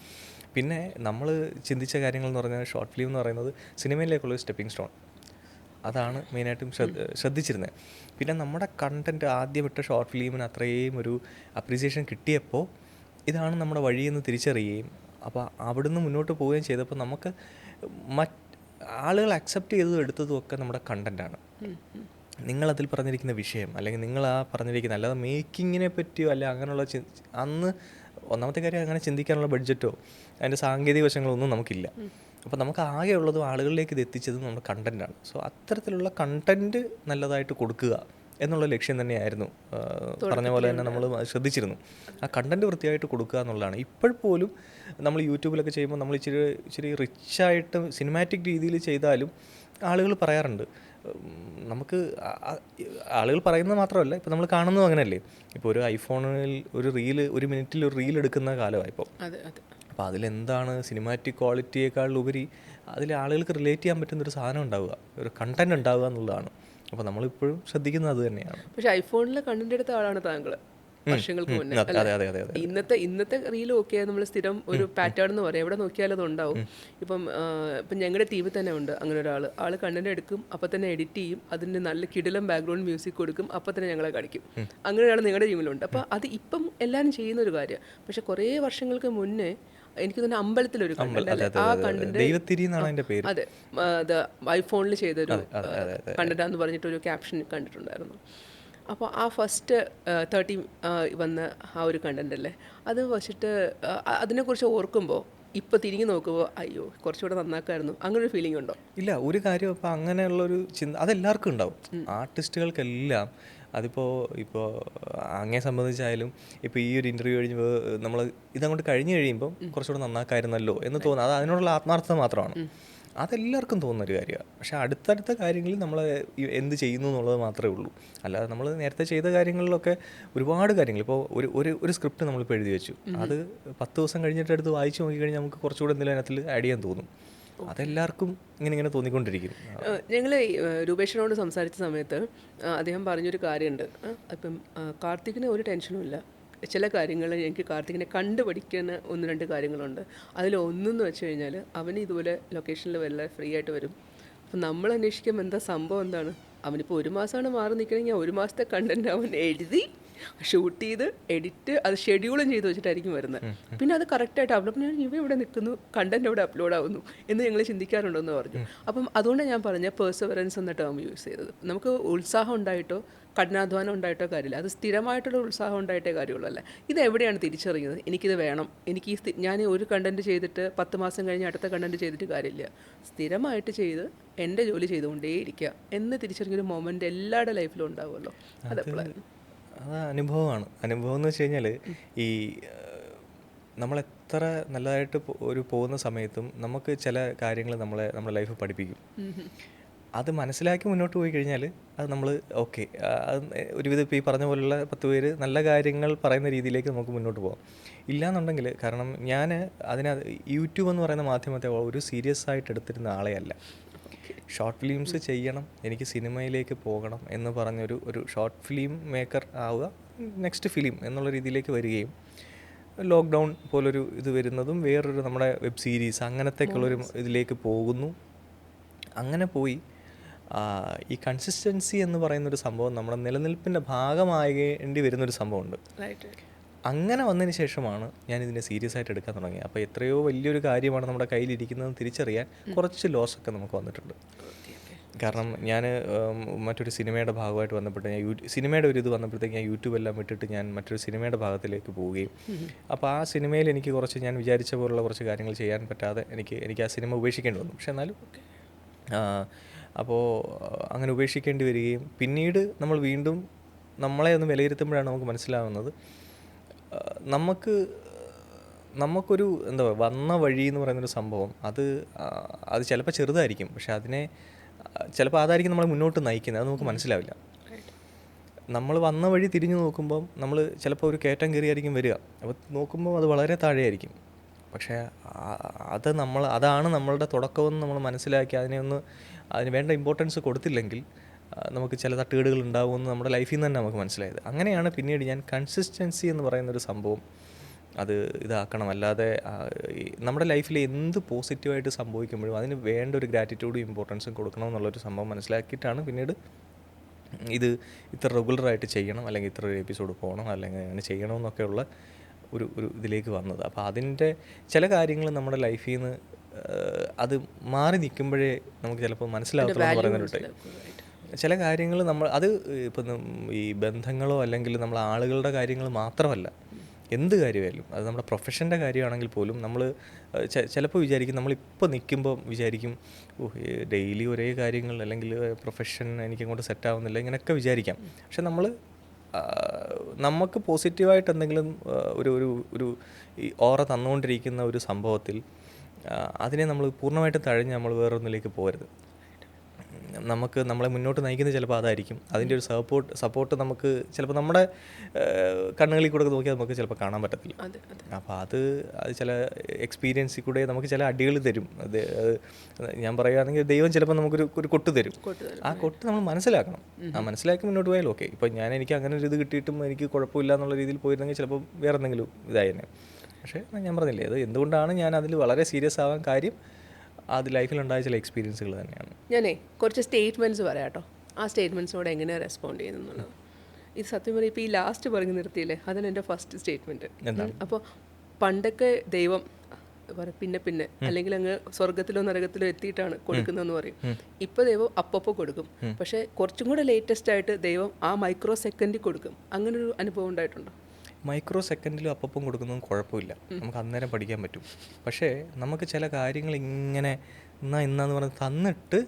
പിന്നെ നമ്മൾ ചിന്തിച്ച കാര്യങ്ങൾ എന്ന് പറഞ്ഞാൽ ഷോർട്ട് ഫിലിം എന്ന് പറയുന്നത് സിനിമയിലേക്കുള്ള ഒരു സ്റ്റെപ്പിംഗ് സ്റ്റോൺ അതാണ് മെയിനായിട്ടും ശ്രദ്ധ ശ്രദ്ധിച്ചിരുന്നത്. പിന്നെ നമ്മുടെ കണ്ടന്റ് ആദ്യം ഷോർട്ട് ഫിലിമിന് അത്രയും ഒരു അപ്രീസിയേഷൻ കിട്ടിയപ്പോൾ ഇതാണ് നമ്മുടെ വഴിയെന്ന് തിരിച്ചറിയുകയും അപ്പോൾ അവിടുന്ന് മുന്നോട്ട് പോവുകയും ചെയ്തപ്പോൾ നമുക്ക് മറ്റ് ആളുകൾ അക്സെപ്റ്റ് ചെയ്തതും എടുത്തതും ഒക്കെ നമ്മുടെ കണ്ടന്റാണ് നിങ്ങളതിൽ പറഞ്ഞിരിക്കുന്ന വിഷയം അല്ലെങ്കിൽ നിങ്ങൾ ആ പറഞ്ഞിരിക്കുന്ന അല്ലാതെ മേക്കിങ്ങിനെ പറ്റിയോ അല്ല അങ്ങനെയുള്ള ചി- അന്ന് ഒന്നാമത്തെ കാര്യം അങ്ങനെ ചിന്തിക്കാനുള്ള ബഡ്ജറ്റോ അതിന്റെ സാങ്കേതിക വശങ്ങളൊന്നും നമുക്കില്ല. അപ്പോൾ നമുക്ക് ആകെ ഉള്ളതും ആളുകളിലേക്ക് ഇത് എത്തിച്ചതും നമ്മുടെ കണ്ടന്റാണ് സോ അത്തരത്തിലുള്ള കണ്ടന്റ് നല്ലതായിട്ട് കൊടുക്കുക. എന്നുള്ള ലക്ഷ്യം തന്നെയായിരുന്നു. പറഞ്ഞ പോലെ തന്നെ നമ്മൾ ശ്രദ്ധിച്ചിരുന്നു. ആ കണ്ടന്റ് വൃത്തിയായിട്ട് കൊടുക്കുക എന്നുള്ളതാണ്. ഇപ്പോൾ പോലും നമ്മൾ യൂട്യൂബിലൊക്കെ ചെയ്യുമ്പോൾ നമ്മൾ ഇച്ചിരി ഇച്ചിരി റിച്ചായിട്ട് സിനിമാറ്റിക് രീതിയിൽ ചെയ്താലും ആളുകൾ പറയാറുണ്ട്. നമുക്ക് ആളുകൾ പറയുന്നത് മാത്രമല്ല ഇപ്പോൾ നമ്മൾ കാണുന്നതും അങ്ങനെയല്ലേ? ഇപ്പോൾ ഒരു ഐഫോണിൽ ഒരു റീൽ ഒരു മിനിറ്റിൽ ഒരു റീൽ എടുക്കുന്ന കാലമാണ് ഇപ്പോൾ. അപ്പോൾ അതിലെന്താണ് സിനിമാറ്റിക് ക്വാളിറ്റിയേക്കാളുപരി അതിൽ ആളുകൾക്ക് റിലേറ്റ് ചെയ്യാൻ പറ്റുന്ന ഒരു സാധനം ഉണ്ടാവുക ഒരു കണ്ടന്റ് ഉണ്ടാവുക എന്നുള്ളതാണ്. അപ്പോൾ നമ്മളിപ്പോഴും ശ്രദ്ധിക്കുന്നത് അത് തന്നെയാണ്. പക്ഷെ ഐഫോണിലെ കണ്ടന്റ് എടുത്ത ആളാണ് താങ്കൾ വർഷങ്ങൾക്ക് മുന്നേ. ഇന്നത്തെ ഇന്നത്തെ റീൽ നോക്കിയാൽ നമ്മൾ സ്ഥിരം ഒരു പാറ്റേൺ എന്ന് പറയാം. എവിടെ നോക്കിയാലും അത് ഉണ്ടാവും ഇപ്പം ഇപ്പം ഞങ്ങളുടെ ടീമിൽ തന്നെ ഉണ്ട് അങ്ങനെ ഒരാൾ ആൾ കണ്ടന്റ് എടുക്കും അപ്പം തന്നെ എഡിറ്റ് ചെയ്യും അതിന് നല്ല കിടിലം ബാക്ക്ഗ്രൗണ്ട് മ്യൂസിക് കൊടുക്കും അപ്പം തന്നെ ഞങ്ങളെ കാണിക്കും. അങ്ങനെ ഒരാൾ നിങ്ങളുടെ ടീമിലുണ്ട് അപ്പോൾ അത് ഇപ്പം എല്ലാവരും ചെയ്യുന്ന ഒരു കാര്യമാണ് പക്ഷെ കുറേ വർഷങ്ങൾക്ക് മുന്നേ എനിക്ക് തന്നെ അമ്പലത്തിലൊരു കണ്ടന്റ് ആ കണ്ടന്റ് അതെ അത്. ഐഫോണിൽ ചെയ്തൊരു കണ്ടന്റാന്ന് പറഞ്ഞിട്ടൊരു ക്യാപ്ഷൻ കണ്ടിട്ടുണ്ടായിരുന്നു. അപ്പോൾ ആ ഫസ്റ്റ് തേർട്ടി വന്ന ആ ഒരു കണ്ടന്റ് അല്ലേ? അത് വച്ചിട്ട് അതിനെക്കുറിച്ച് ഓർക്കുമ്പോൾ ഇപ്പൊ തിരിഞ്ഞു നോക്കുമ്പോൾ അയ്യോ കുറച്ചുകൂടെ നന്നാക്കായിരുന്നു. അങ്ങനെ ഒരു ഫീലിംഗ് ഉണ്ടോ? ഇല്ല ഒരു കാര്യം ഇപ്പം അങ്ങനെയുള്ളൊരു ചിന്ത അതെല്ലാവർക്കും ഉണ്ടാവും. ആർട്ടിസ്റ്റുകൾക്കെല്ലാം അതിപ്പോൾ ഇപ്പോൾ അങ്ങേ സംബന്ധിച്ചായാലും ഇപ്പോൾ ഈ ഒരു ഇന്റർവ്യൂ കഴിഞ്ഞ് നമ്മൾ ഇതങ്ങോട്ട് കഴിഞ്ഞ് കഴിയുമ്പോൾ കുറച്ചുകൂടെ നന്നാക്കായിരുന്നല്ലോ എന്ന് തോന്നുന്നു അത് അതിനോടുള്ള ആത്മാർത്ഥത മാത്രമാണ്. അതെല്ലാവർക്കും തോന്നുന്ന ഒരു കാര്യമാണ് പക്ഷെ അടുത്തടുത്ത കാര്യങ്ങളിൽ നമ്മൾ എന്ത് ചെയ്യുന്നു എന്നുള്ളത് മാത്രമേ ഉള്ളൂ. അല്ലാതെ നമ്മൾ നേരത്തെ ചെയ്ത കാര്യങ്ങളിലൊക്കെ ഒരുപാട് കാര്യങ്ങൾ. ഇപ്പോൾ ഒരു ഒരു ഒരു സ്ക്രിപ്റ്റ് നമ്മളിപ്പോൾ എഴുതി വെച്ചു. അത് പത്ത് ദിവസം കഴിഞ്ഞിട്ട് എടുത്ത് വായിച്ച് നോക്കിക്കഴിഞ്ഞാൽ നമുക്ക് കുറച്ചുകൂടെ എന്തെങ്കിലും അതിനകത്തിൽ ആഡ് ചെയ്യാൻ തോന്നും. അതെല്ലാവർക്കും ഇങ്ങനെ ഇങ്ങനെ തോന്നിക്കൊണ്ടിരിക്കും. ഞങ്ങൾ രൂപേഷിനോട് സംസാരിച്ച സമയത്ത് അദ്ദേഹം പറഞ്ഞൊരു കാര്യമുണ്ട്. അപ്പം കാർത്തികിന് ഒരു ടെൻഷനും ഇല്ല. ചില കാര്യങ്ങൾ എനിക്ക് കാർത്തികിനെ കണ്ടുപഠിക്കുന്ന ഒന്ന് രണ്ട് കാര്യങ്ങളുണ്ട്. അതിൽ ഒന്നെന്ന് വെച്ച് കഴിഞ്ഞാൽ അവന് ഇതുപോലെ ലൊക്കേഷനിൽ വല്ല ഫ്രീ ആയിട്ട് വരും. അപ്പം നമ്മൾ അന്വേഷിക്കുമ്പോൾ എന്താ സംഭവം എന്താണ്? അവനിപ്പോൾ ഒരു മാസമാണ് മാറി നിൽക്കണമെങ്കിൽ ഒരു മാസത്തെ കണ്ടന്റ് അവൻ എഴുതി ഷൂട്ട് ചെയ്ത് എഡിറ്റ് അത് ഷെഡ്യൂളും ചെയ്ത് വെച്ചിട്ടായിരിക്കും വരുന്നത്. പിന്നെ അത് കറക്റ്റായിട്ട് അപ്ലോഡ് ഞാൻ ഇവ ഇവിടെ നിൽക്കുന്നു കണ്ടന്റ് അവിടെ അപ്ലോഡ് ആവുന്നു എന്ന് ഞങ്ങൾ ചിന്തിക്കാറുണ്ടെന്ന് പറഞ്ഞു. അപ്പം അതുകൊണ്ട് ഞാൻ പറഞ്ഞ പേഴ്സവറൻസ് എന്ന ടേം യൂസ് ചെയ്തത്. നമുക്ക് ഉത്സാഹം ഉണ്ടായിട്ടോ കഠിനാധ്വാനം ഉണ്ടായിട്ടോ കാര്യമില്ല. അത് സ്ഥിരമായിട്ടുള്ള ഉത്സാഹം ഉണ്ടായിട്ടേ കാര്യമുള്ളൂ അല്ലേ ഇത് എവിടെയാണ് തിരിച്ചറിയുന്നത്? എനിക്കിത് വേണം. എനിക്ക് ഈ ഞാൻ ഒരു കണ്ടന്റ് ചെയ്തിട്ട് പത്ത് മാസം കഴിഞ്ഞ് അടുത്ത കണ്ടന്റ് ചെയ്തിട്ട് കാര്യമില്ല. സ്ഥിരമായിട്ട് ചെയ്ത് എന്റെ ജോലി ചെയ്തുകൊണ്ടേയിരിക്കുക എന്ന് തിരിച്ചറിഞ്ഞൊരു മൊമെന്റ് എല്ലാവരുടെ ലൈഫിലും ഉണ്ടാവുമല്ലോ. അതെപ്പോഴായിരുന്നു അത് അനുഭവമാണ്. അനുഭവം എന്ന് വെച്ച് കഴിഞ്ഞാൽ ഈ നമ്മൾ എത്ര നല്ലതായിട്ട് ഒരു പോകുന്ന സമയത്തും നമുക്ക് ചില കാര്യങ്ങൾ നമ്മളെ നമ്മുടെ ലൈഫ് പഠിപ്പിക്കും. അത് മനസ്സിലാക്കി മുന്നോട്ട് പോയി കഴിഞ്ഞാൽ അത് നമ്മൾ ഓക്കെ അത് ഒരുവിധം ഇപ്പോൾ ഈ പറഞ്ഞ പോലുള്ള പത്ത് പേര് നല്ല കാര്യങ്ങൾ പറയുന്ന രീതിയിലേക്ക് നമുക്ക് മുന്നോട്ട് പോകാം ഇല്ലാന്നുണ്ടെങ്കിൽ കാരണം ഞാൻ അതിനകത്ത് യൂട്യൂബ് എന്ന് പറയുന്ന മാധ്യമത്തെ ഒരു സീരിയസ് ആയിട്ട് എടുത്തിരുന്ന ആളെയല്ല ഷോർട്ട് ഫിലിംസ് ചെയ്യണം എനിക്ക് സിനിമയിലേക്ക് പോകണം എന്ന് പറഞ്ഞൊരു ഒരു ഷോർട്ട് ഫിലിം മേക്കർ ആവുക നെക്സ്റ്റ് ഫിലിം എന്നുള്ള രീതിയിലേക്ക് വരികയും ലോക്ക്ഡൗൺ പോലൊരു ഇത് വരുന്നതും വേറൊരു നമ്മുടെ വെബ് സീരീസ് അങ്ങനത്തേക്കുള്ളൊരു ഇതിലേക്ക് പോകുന്നു. അങ്ങനെ പോയി ഈ കൺസിസ്റ്റൻസി എന്ന് പറയുന്നൊരു സംഭവം നമ്മുടെ നിലനിൽപ്പിന്റെ ഭാഗമാകേണ്ടി വരുന്നൊരു സംഭവമുണ്ട്. അങ്ങനെ വന്നതിന് ശേഷമാണ് ഞാൻ ഇതിനെ സീരിയസ് ആയിട്ട് എടുക്കാൻ തുടങ്ങിയത്. അപ്പോൾ എത്രയോ വലിയൊരു കാര്യമാണ് നമ്മുടെ കയ്യിലിരിക്കുന്നതെന്ന് തിരിച്ചറിയാൻ കുറച്ച് ലോസ് ഒക്കെ നമുക്ക് വന്നിട്ടുണ്ട്. കാരണം ഞാൻ മറ്റൊരു സിനിമയുടെ ഭാഗമായിട്ട് വന്നപ്പോൾ ഞാൻ യൂ സിനിമയുടെ ഒരു ഇത് വന്നപ്പോഴത്തേക്ക് ഞാൻ യൂട്യൂബ് എല്ലാം വിട്ടിട്ട് ഞാൻ മറ്റൊരു സിനിമയുടെ ഭാഗത്തിലേക്ക് പോവുകയും. അപ്പോൾ ആ സിനിമയിൽ എനിക്ക് കുറച്ച് ഞാൻ വിചാരിച്ച പോലുള്ള കുറച്ച് കാര്യങ്ങൾ ചെയ്യാൻ പറ്റാതെ എനിക്ക് എനിക്ക് ആ സിനിമ ഉപേക്ഷിക്കേണ്ടി വന്നു. പക്ഷേ എന്നാലും അപ്പോൾ അങ്ങനെ ഉപേക്ഷിക്കേണ്ടി വരികയും പിന്നീട് നമ്മൾ വീണ്ടും നമ്മളെ ഒന്ന് വിലയിരുത്തുമ്പോഴാണ് നമുക്ക് മനസ്സിലാവുന്നത് നമുക്ക് നമുക്കൊരു എന്താ പറയുക വന്ന വഴി എന്ന് പറയുന്നൊരു സംഭവം അത് അത് ചിലപ്പോൾ ചെറുതായിരിക്കും. പക്ഷെ അതിനെ ചിലപ്പോൾ അതായിരിക്കും നമ്മളെ മുന്നോട്ട് നയിക്കുന്നത്. അത് നമുക്ക് മനസ്സിലാവില്ല. നമ്മൾ വന്ന വഴി തിരിഞ്ഞു നോക്കുമ്പം നമ്മൾ ചിലപ്പോൾ ഒരു കയറ്റം കയറിയായിരിക്കും വരിക. അപ്പോൾ നോക്കുമ്പോൾ അത് വളരെ താഴെയായിരിക്കും. പക്ഷേ അത് നമ്മൾ അതാണ് നമ്മളുടെ തുടക്കമെന്ന് നമ്മൾ മനസ്സിലാക്കി അതിനെ ഒന്ന് അതിന് വേണ്ട ഇമ്പോർട്ടൻസ് കൊടുത്തില്ലെങ്കിൽ നമുക്ക് ചില തട്ടുകേടുകൾ ഉണ്ടാവുമെന്ന് നമ്മുടെ ലൈഫിൽ നിന്ന് തന്നെ നമുക്ക് മനസ്സിലായത്. അങ്ങനെയാണ് പിന്നീട് ഞാൻ കൺസിസ്റ്റൻസി എന്ന് പറയുന്ന ഒരു സംഭവം അത് ഇതാക്കണം. അല്ലാതെ നമ്മുടെ ലൈഫിൽ എന്ത് പോസിറ്റീവായിട്ട് സംഭവിക്കുമ്പോഴും അതിന് വേണ്ട ഒരു ഗ്രാറ്റിറ്റ്യൂഡും ഇമ്പോർട്ടൻസും കൊടുക്കണം എന്നുള്ളൊരു സംഭവം മനസ്സിലാക്കിയിട്ടാണ് പിന്നീട് ഇത് ഇത്ര റെഗുലറായിട്ട് ചെയ്യണം അല്ലെങ്കിൽ ഇത്ര ഒരു എപ്പിസോഡ് പോകണം അല്ലെങ്കിൽ അങ്ങനെ ചെയ്യണമെന്നൊക്കെയുള്ള ഒരു ഒരു ഇതിലേക്ക് വന്നത്. അപ്പോൾ അതിന്റെ ചില കാര്യങ്ങൾ നമ്മുടെ ലൈഫിൽ നിന്ന് അത് മാറി നിൽക്കുമ്പോഴേ നമുക്ക് ചിലപ്പോൾ മനസ്സിലാവത്തുള്ളൂ എന്ന് പറയുന്നൊരു ടൈം ചില കാര്യങ്ങൾ നമ്മൾ അത് ഇപ്പം ഈ ബന്ധങ്ങളോ അല്ലെങ്കിൽ നമ്മൾ ആളുകളുടെ കാര്യങ്ങൾ മാത്രമല്ല. എന്ത് കാര്യമായാലും അത് നമ്മുടെ പ്രൊഫഷന്റെ കാര്യമാണെങ്കിൽ പോലും നമ്മൾ ചിലപ്പോൾ വിചാരിക്കും നമ്മളിപ്പോൾ നിൽക്കുമ്പോൾ വിചാരിക്കും ഓ ഡെയിലി ഒരേ കാര്യങ്ങൾ അല്ലെങ്കിൽ പ്രൊഫഷൻ എനിക്ക് അങ്ങോട്ട് സെറ്റ് ആവുന്നില്ല ഇങ്ങനെയൊക്കെ വിചാരിക്കാം. പക്ഷെ നമ്മൾ നമുക്ക് പോസിറ്റീവായിട്ട് എന്തെങ്കിലും ഒരു ഒരു ഒരു ഓറ തന്നുകൊണ്ടിരിക്കുന്ന ഒരു സംഭവത്തിൽ അതിനെ നമ്മൾ പൂർണമായിട്ട് തഴഞ്ഞ് നമ്മൾ വേറൊന്നിലേക്ക് പോകരുത്. നമുക്ക് നമ്മളെ മുന്നോട്ട് നയിക്കുന്നത് ചിലപ്പോൾ അതായിരിക്കും. അതിന്റെ ഒരു സപ്പോർട്ട് സപ്പോർട്ട് നമുക്ക് ചിലപ്പോൾ നമ്മുടെ കണ്ണുകളിൽ കൂടെ നോക്കിയാൽ നമുക്ക് ചിലപ്പോൾ കാണാൻ പറ്റത്തില്ല. അപ്പോൾ അത് അത് ചില എക്സ്പീരിയൻസിൽ കൂടെ നമുക്ക് ചില അടികൾ തരും. അത് അത് ഞാൻ പറയുകയാണെങ്കിൽ ദൈവം ചിലപ്പോൾ നമുക്കൊരു ഒരു കൊട്ട് തരും. ആ കൊട്ട് നമ്മൾ മനസ്സിലാക്കണം. ആ മനസ്സിലാക്കി മുന്നോട്ട് പോയാൽ ഓക്കെ. ഇപ്പോൾ ഞാൻ എനിക്ക് അങ്ങനെ ഒരു ഇത് കിട്ടിയിട്ടും എനിക്ക് കുഴപ്പമില്ല എന്നുള്ള രീതിയിൽ പോയിരുന്നെങ്കിൽ ചിലപ്പോൾ വേറെ എന്തെങ്കിലും ഇതായിരുന്നു പക്ഷേ ഞാൻ പറഞ്ഞില്ലേ അത് എന്തുകൊണ്ടാണ് ഞാൻ അതിൽ വളരെ സീരിയസ് ആവാൻ കാര്യം? അത് ലൈഫിലുണ്ടായ ചില എക്സ്പീരിയൻസുകൾ തന്നെയാണ്. ഞാനേ കുറച്ച് സ്റ്റേറ്റ്മെന്റ്സ് പറയാം കേട്ടോ. ആ സ്റ്റേറ്റ്മെന്റ്സിനോട് എങ്ങനെയാണ് റെസ്പോണ്ട് ചെയ്യുന്നുള്ളത് ഇത് സത്യം പറയും ഇപ്പോൾ ഈ ലാസ്റ്റ് പറഞ്ഞ് നിർത്തിയില്ലേ അതാണ് എന്റെ ഫസ്റ്റ് സ്റ്റേറ്റ്മെന്റ് അപ്പോൾ പണ്ടൊക്കെ ദൈവം പിന്നെ പിന്നെ അല്ലെങ്കിൽ അങ്ങ് സ്വർഗത്തിലോ നരകത്തിലോ എത്തിയിട്ടാണ് കൊടുക്കുന്നതെന്ന് പറയും. ഇപ്പൊ ദൈവം അപ്പപ്പോൾ കൊടുക്കും. പക്ഷേ കുറച്ചും കൂടെ ലേറ്റസ്റ്റ് ആയിട്ട് ദൈവം ആ മൈക്രോ സെക്കൻഡിൽ കൊടുക്കും. അങ്ങനെ ഒരു അനുഭവം ഉണ്ടായിട്ടുണ്ടോ? മൈക്രോ സെക്കൻഡിലും അപ്പം കൊടുക്കുന്നതും കുഴപ്പമില്ല. നമുക്ക് അന്നേരം പഠിക്കാൻ പറ്റും. പക്ഷേ നമുക്ക് ചില കാര്യങ്ങൾ ഇങ്ങനെ എന്നാ ഇന്നാന്ന് പറഞ്ഞ് തന്നിട്ട്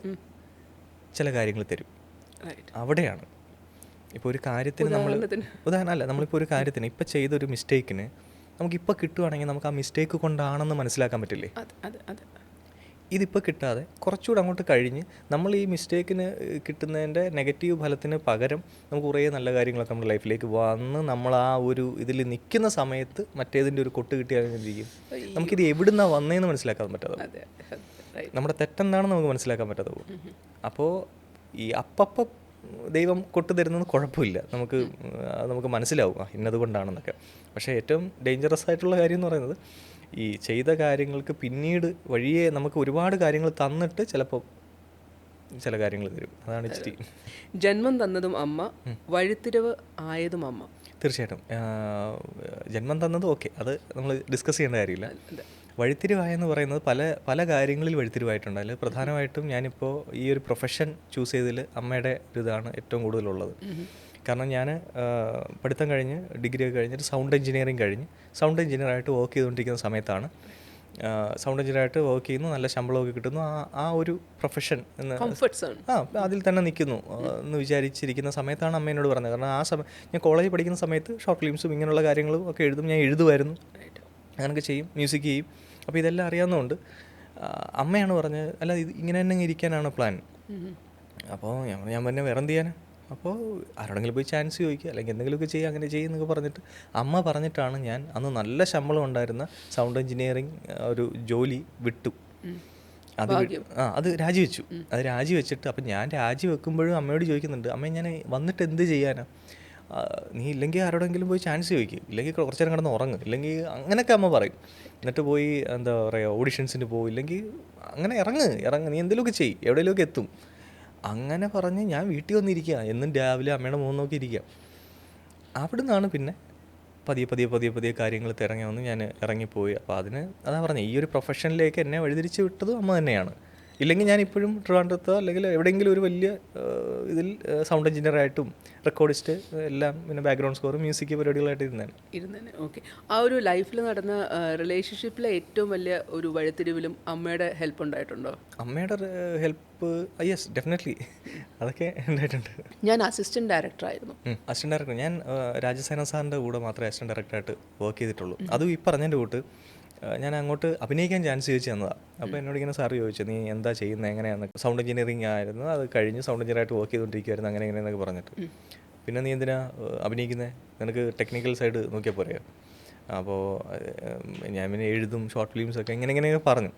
ചില കാര്യങ്ങൾ തരും. അവിടെയാണ്. ഇപ്പോൾ ഒരു കാര്യത്തിന് നമ്മൾ? ഉദാഹരണം അല്ല നമ്മളിപ്പോൾ ഒരു കാര്യത്തിന് ഇപ്പം ചെയ്തൊരു മിസ്റ്റേക്കിന് നമുക്കിപ്പോൾ കിട്ടുവാണെങ്കിൽ നമുക്ക് ആ മിസ്റ്റേക്ക് കൊണ്ടാണെന്ന് മനസ്സിലാക്കാൻ പറ്റില്ലേ? ഇതിപ്പോൾ കിട്ടാതെ കുറച്ചുകൂടെ അങ്ങോട്ട് കഴിഞ്ഞ് നമ്മൾ ഈ മിസ്റ്റേക്കിന് കിട്ടുന്നതിന്റെ നെഗറ്റീവ് ഫലത്തിന് പകരം നമുക്ക് കുറേ നല്ല കാര്യങ്ങളൊക്കെ നമ്മുടെ ലൈഫിലേക്ക് വന്ന് നമ്മൾ ആ ഒരു ഇതിൽ നിൽക്കുന്ന സമയത്ത് മറ്റേതിന്റെ ഒരു കൊട്ട് ചെയ്യും? നമുക്കിത് എവിടുന്നാണ് വന്നതെന്ന് മനസ്സിലാക്കാൻ പറ്റാതെ നമ്മുടെ തെറ്റെന്താണെന്ന് നമുക്ക് മനസ്സിലാക്കാൻ പറ്റാതെ പോകും. അപ്പോൾ ഈ അപ്പപ്പം ദൈവം കൊട്ടു തരുന്നത് കുഴപ്പമില്ല. നമുക്ക് നമുക്ക് മനസ്സിലാവും. ആ ഇന്നത് കൊണ്ടാണെന്നൊക്കെ. പക്ഷേ ഏറ്റവും ഡേഞ്ചറസ് ആയിട്ടുള്ള കാര്യം എന്ന് പറയുന്നത് ഈ ചെയ്ത കാര്യങ്ങൾക്ക് പിന്നീട് വഴിയെ നമുക്ക് ഒരുപാട് കാര്യങ്ങൾ തന്നിട്ട് ചിലപ്പോൾ ചില കാര്യങ്ങൾ തരും അതാണ് ഇച്ചിരി ജന്മം തന്നതും അമ്മ വഴിത്തിരിവ് ആയതും അമ്മ. തീർച്ചയായിട്ടും. ജന്മം തന്നതും ഓക്കെ. അത് നമ്മൾ ഡിസ്കസ് ചെയ്യേണ്ട കാര്യമില്ല. വഴിത്തിരിവായെന്ന് പറയുന്നത് പല പല കാര്യങ്ങളിൽ വഴിത്തിരിവായിട്ടുണ്ട്. അതിൽ പ്രധാനമായിട്ടും ഞാനിപ്പോൾ ഈ ഒരു പ്രൊഫഷൻ ചൂസ് ചെയ്തതിൽ അമ്മയുടെ ഒരു ഇതാണ് ഏറ്റവും കൂടുതലുള്ളത്. കാരണം ഞാൻ പഠിത്തം കഴിഞ്ഞ് ഡിഗ്രി ഒക്കെ കഴിഞ്ഞിട്ട് സൗണ്ട് എഞ്ചിനീയറിങ് കഴിഞ്ഞ് സൗണ്ട് എഞ്ചിനീയറായിട്ട് വർക്ക് ചെയ്തുകൊണ്ടിരിക്കുന്ന സമയത്താണ് സൗണ്ട് എഞ്ചിനീയറായിട്ട് വർക്ക് ചെയ്യുന്നു നല്ല ശമ്പളമൊക്കെ കിട്ടുന്നു ആ ആ ഒരു പ്രൊഫഷൻ എന്ന് ആ അതിൽ തന്നെ നിൽക്കുന്നു എന്ന് വിചാരിച്ചിരിക്കുന്ന സമയത്താണ് അമ്മേനോട് പറഞ്ഞത്. കാരണം ആ സമയം ഞാൻ കോളേജിൽ പഠിക്കുന്ന സമയത്ത് ഷോർട്ട് ഫിലിംസും ഇങ്ങനെയുള്ള കാര്യങ്ങളും ഒക്കെ എഴുതും ഞാൻ എഴുതുമായിരുന്നു. അങ്ങനെയൊക്കെ ചെയ്യും മ്യൂസിക് ചെയ്യും. അപ്പോൾ ഇതെല്ലാം അറിയാവുന്നതുകൊണ്ട് അമ്മയാണ് പറഞ്ഞത് അല്ല ഇത് ഇങ്ങനെ തന്നെ ഇരിക്കാനാണ് പ്ലാൻ അപ്പോൾ ഞാൻ ഞാൻ പിന്നെ വേറെ എന്ത് ചെയ്യാനാ? അപ്പോൾ ആരോടെങ്കിലും പോയി ചാൻസ് ചോദിക്കുക. അല്ലെങ്കിൽ എന്തെങ്കിലുമൊക്കെ ചെയ്യുക അങ്ങനെ ചെയ്യുന്നൊക്കെ പറഞ്ഞിട്ട് അമ്മ പറഞ്ഞിട്ടാണ് ഞാൻ അന്ന് നല്ല ശമ്പളം ഉണ്ടായിരുന്ന സൗണ്ട് എഞ്ചിനീയറിങ് ഒരു ജോലി വിട്ടു. അത് ആ അത് രാജിവെച്ചു. അത് രാജിവെച്ചിട്ട് അപ്പം ഞാൻ രാജിവെക്കുമ്പോഴും അമ്മയോട് ചോദിക്കുന്നുണ്ട് അമ്മ ഞാൻ വന്നിട്ട് എന്ത് ചെയ്യാനാ? നീ ഇല്ലെങ്കിൽ ആരോടെങ്കിലും പോയി ചാൻസ് ചോദിക്കും. ഇല്ലെങ്കിൽ കുറച്ച് നേരം കിടന്ന് ഉറങ്ങും. ഇല്ലെങ്കിൽ അങ്ങനെയൊക്കെ അമ്മ പറയും. എന്നിട്ട് പോയി എന്താ പറയുക ഓഡിഷൻസിന് പോകും ഇല്ലെങ്കിൽ അങ്ങനെ ഇറങ്ങ്. ഇറങ്ങ്. നീ എന്തെങ്കിലുമൊക്കെ ചെയ്യും. എവിടെയെങ്കിലുമൊക്കെ എത്തും. അങ്ങനെ പറഞ്ഞ് ഞാൻ വീട്ടിൽ വന്നിരിക്കുക എന്നും രാവിലെ അമ്മയുടെ മുഖം നോക്കി ഇരിക്കുക അവിടെ നിന്നാണ് പിന്നെ പതിയെ പതിയെ പതിയെ പതിയെ കാര്യങ്ങൾ തിരങ്ങി വന്ന് ഞാൻ ഇറങ്ങിപ്പോയി. അപ്പോൾ അതിന് അതാ പറഞ്ഞത് ഈ ഒരു പ്രൊഫഷനിലേക്ക് എന്നെ വഴിതിരിച്ച് വിട്ടതും അമ്മ തന്നെയാണ്. ഇല്ലെങ്കിൽ ഞാൻ ഇപ്പോഴും ട്രിവാൻഡ്രത്തോ അല്ലെങ്കിൽ എവിടെയെങ്കിലും ഒരു വലിയ ഇതിൽ സൗണ്ട് എഞ്ചിനീയറായിട്ടും റെക്കോർഡിസ്റ്റ് എല്ലാം പിന്നെ ബാക്ക്ഗ്രൗണ്ട് സ്കോറും മ്യൂസിക് പരിപാടികളായിട്ട് ഇരുന്നേനെ. ഇരുന്നേനെ. ഓക്കെ ആ ഒരു ലൈഫിൽ നടന്ന റിലേഷൻഷിപ്പിലെ ഏറ്റവും വലിയ ഒരു വഴിത്തിരിവിലും അമ്മയുടെ ഹെൽപ്പ് ഉണ്ടായിട്ടുണ്ടോ? അമ്മയുടെ ഹെൽപ്പ് യെസ് ഡെഫിനറ്റ്ലി അതൊക്കെ ഉണ്ടായിട്ടുണ്ട്. ഞാൻ അസിസ്റ്റന്റ് ഡയറക്ടർ ആയിരുന്നു. അസിസ്റ്റന്റ് ഡയറക്ടർ ഞാൻ രാജസേന സാറിന്റെ കൂടെ മാത്രമേ അസിസ്റ്റന്റ് ഡയറക്ടറായിട്ട് വർക്ക് ചെയ്തിട്ടുള്ളൂ. അതും ഈ പറഞ്ഞതിന്റെ കൂട്ട് ഞാൻ അങ്ങോട്ട് അഭിനയിക്കാൻ ചാൻസ് ചോദിച്ചു തന്നതാണ് അപ്പോൾ എന്നോട് ഇങ്ങനെ സാറ് ചോദിച്ചു നീ എന്താ ചെയ്യുന്നത് എങ്ങനെയാണ് സൗണ്ട് എഞ്ചിനീയറിംഗ് ആയിരുന്നു. അത് കഴിഞ്ഞ് സൗണ്ട് എഞ്ചിനീയറായിട്ട് വർക്ക് ചെയ്തുകൊണ്ടിരിക്കുകയായിരുന്നു അങ്ങനെ ഇങ്ങനെയെന്നൊക്കെ പറഞ്ഞിട്ട്. പിന്നെ നീ എന്തിനാ അഭിനയിക്കുന്നത് നിനക്ക് ടെക്നിക്കൽ സൈഡ് നോക്കിയാൽ പോരെ? അപ്പോൾ ഞാൻ പിന്നെ എഴുതും ഷോർട്ട് ഫിലിംസ് ഒക്കെ ഇങ്ങനെ ഇങ്ങനെയൊക്കെ പറഞ്ഞു.